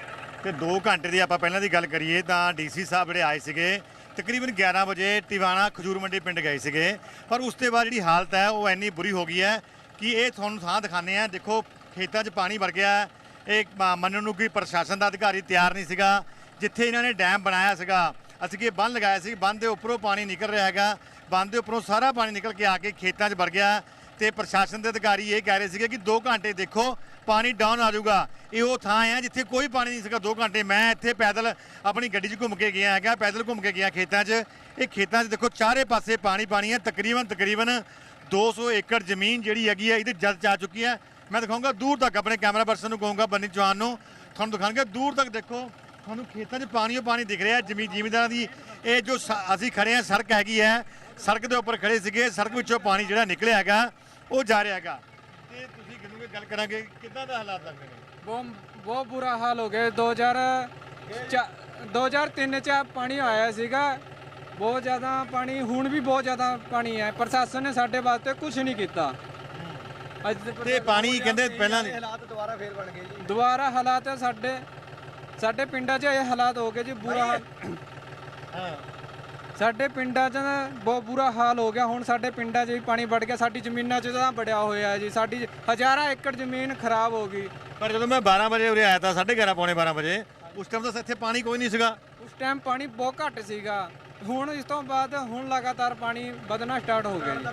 ਤੇ 2 ਘੰਟੇ ਦੀ ਆਪਾਂ ਪਹਿਲਾਂ ਦੀ ਗੱਲ ਕਰੀਏ ਤਾਂ ਡੀਸੀ ਸਾਹਿਬ ਜਿਹੜੇ ਆਏ ਸੀਗੇ ਤਕਰੀਬਨ 11 ਵਜੇ ਟਿਵਾਣਾ ਖਜੂਰ ਮੰਡੀ ਪਿੰਡ ਗਏ ਸੀਗੇ। ਪਰ ਉਸ ਤੋਂ ਬਾਅਦ ਜਿਹੜੀ ਹਾਲਤ ਹੈ, ਉਹ ਇੰਨੀ ਬੁਰੀ ਹੋ ਗਈ ਹੈ ਕਿ ਇਹ ਤੁਹਾਨੂੰ ਥਾਂ ਦਿਖਾਣੇ ਆ ਦੇਖੋ, ਖੇਤਾਂ 'ਚ ਪਾਣੀ ਵੜ ਗਿਆ। ਇਹ ਮੰਨਣ ਨੂੰ ਕਿ ਪ੍ਰਸ਼ਾਸਨ ਦਾ ਅਧਿਕਾਰੀ ਤਿਆਰ ਨਹੀਂ ਸੀਗਾ। ਜਿੱਥੇ ਇਹਨਾਂ ਨੇ ਡੈਮ ਬਣਾਇਆ ਸੀਗਾ, ਅਸੀਂ ਕਿ ਬੰਨ ਲਗਾਇਆ ਸੀ। ਬੰਨ ਦੇ ਉੱਪਰੋਂ ਪਾਣੀ ਨਿਕਲ ਰਿਹਾ ਹੈਗਾ। ਬੰਨ ਦੇ ਉੱਪਰੋਂ ਸਾਰਾ ਪਾਣੀ ਨਿਕਲ ਕੇ ਆ ਕੇ ਖੇਤਾਂ 'ਚ ਵੜ ਗਿਆ। ਤੇ ਪ੍ਰਸ਼ਾਸਨ ਦੇ ਅਧਿਕਾਰੀ ਇਹ ਕਹਿ ਰਹੇ ਸੀਗੇ ਕਿ 2 ਘੰਟੇ ਦੇਖੋ, ਪਾਣੀ ਡਾਊਨ ਆ ਜਾਊਗਾ। ਇਹ ਉਹ ਥਾਂ ਹੈ ਜਿੱਥੇ ਕੋਈ ਪਾਣੀ ਨਹੀਂ ਸੀਗਾ 2 ਘੰਟੇ। ਮੈਂ ਇੱਥੇ ਪੈਦਲ ਆਪਣੀ ਗੱਡੀ 'ਚ ਘੁੰਮ ਕੇ ਗਿਆ ਹੈਗਾ, ਪੈਦਲ ਘੁੰਮ ਕੇ ਗਿਆ ਖੇਤਾਂ 'ਚ। ਇਹ ਖੇਤਾਂ 'ਚ ਦੇਖੋ, ਚਾਰੇ ਪਾਸੇ ਪਾਣੀ ਪਾਣੀ ਹੈ ਤਕਰੀਬਨ ਤਕਰੀਬਨ 200 ਏਕੜ ਜ਼ਮੀਨ ਜਿਹੜੀ ਹੈਗੀ ਹੈ ਇਹਦੇ ਜਦ ਚ ਆ ਚੁੱਕੀ ਹੈ ਮੈਂ ਦਿਖਾਉਂਗਾ, ਦੂਰ ਤੱਕ ਆਪਣੇ ਕੈਮਰਾ ਪਰਸਨ ਨੂੰ ਕਹੂੰਗਾ, ਬੰਨੀ ਚੌਹਾਨ ਨੂੰ। ਤੁਹਾਨੂੰ ਦਿਖਾਣਗੇ, ਦੂਰ ਤੱਕ ਦੇਖੋ, ਤੁਹਾਨੂੰ ਖੇਤਾਂ 'ਚ ਪਾਣੀ ਉਹ ਪਾਣੀ ਦਿਖ ਰਿਹਾ ਜ਼ਮੀਨ ਜ਼ਿਮੀਂਦਾਰਾਂ ਦੀ ਇਹ ਜੋ ਸ- ਅਸੀਂ ਖੜੇ ਹਾਂ ਸੜਕ ਹੈਗੀ ਹੈ ਸੜਕ ਦੇ ਉੱਪਰ ਖੜੇ ਸੀਗੇ, ਸੜਕ ਵਿੱਚੋਂ ਪਾਣੀ ਜਿਹੜਾ ਨਿਕਲਿਆ ਹੈਗਾ। ਉਹ ਜਾ ਰਿਹਾ ਹੈਗਾ। ਤੇ ਤੁਸੀਂ ਕਿਹਨੂੰ ਗੱਲ ਕਰਾਂਗੇ? ਕਿੱਦਾਂ ਦਾ ਹਾਲਾਤ ਲੱਗਦੇ ਨੇ ਬਹੁਤ ਬਹੁਤ ਬੁਰਾ ਹਾਲ ਹੋ ਗਿਆ 2000 ਚਾ- 2003 ਚ ਪਾਣੀ ਆਇਆ ਸੀਗਾ। ਬਹੁਤ ਜ਼ਿਆਦਾ ਪਾਣੀ ਹੁਣ ਵੀ ਬਹੁਤ ਜ਼ਿਆਦਾ ਪਾਣੀ ਹੈ। ਪ੍ਰਸ਼ਾਸਨ ਨੇ ਸਾਡੇ ਵਾਸਤੇ ਕੁਝ ਨਹੀਂ ਕੀਤਾ। ਅੱਜ ਤੇ ਪਾਣੀ ਕਹਿੰਦੇ ਪਹਿਲਾਂ ਨਹੀਂ। ਦੁਬਾਰਾ ਹਾਲਾਤ ਹੈ ਸਾਡੇ ਸਾਡੇ ਪਿੰਡਾਂ 'ਚ ਇਹ ਹਾਲਾਤ ਹੋ ਗਏ ਜੀ। ਬੁਰਾ ਹਾਲ। ਸਾਡੇ ਪਿੰਡਾਂ 'ਚ ਨਾ ਬਹੁਤ ਬੁਰਾ ਹਾਲ ਹੋ ਗਿਆ। ਹੁਣ ਸਾਡੇ ਪਿੰਡਾਂ 'ਚ ਵੀ ਪਾਣੀ ਵੜ ਗਿਆ। ਸਾਡੀ ਜ਼ਮੀਨਾਂ 'ਚ ਤਾਂ ਬੜਿਆ ਹੋਇਆ ਜੀ। ਸਾਡੀ ਹਜ਼ਾਰਾਂ ਏਕੜ ਜ਼ਮੀਨ ਖਰਾਬ ਹੋ ਗਈ। ਪਰ ਜਦੋਂ ਮੈਂ 12 ਵਜੇ ਉਰੇ ਆਇਆ ਤਾਂ 11:30 ਪੌਣੇ 12 ਵਜੇ ਉਸ ਟਾਈਮ ਤਾਂ ਇੱਥੇ ਪਾਣੀ ਕੋਈ ਨਹੀਂ ਸੀਗਾ। ਉਸ ਟਾਈਮ ਪਾਣੀ ਬਹੁਤ ਘੱਟ ਸੀਗਾ। ਹੁਣ ਇਸ ਤੋਂ ਬਾਅਦ ਹੁਣ ਲਗਾਤਾਰ ਪਾਣੀ ਵਧਣਾ ਸਟਾਰਟ ਹੋ ਗਿਆ ਜੀ।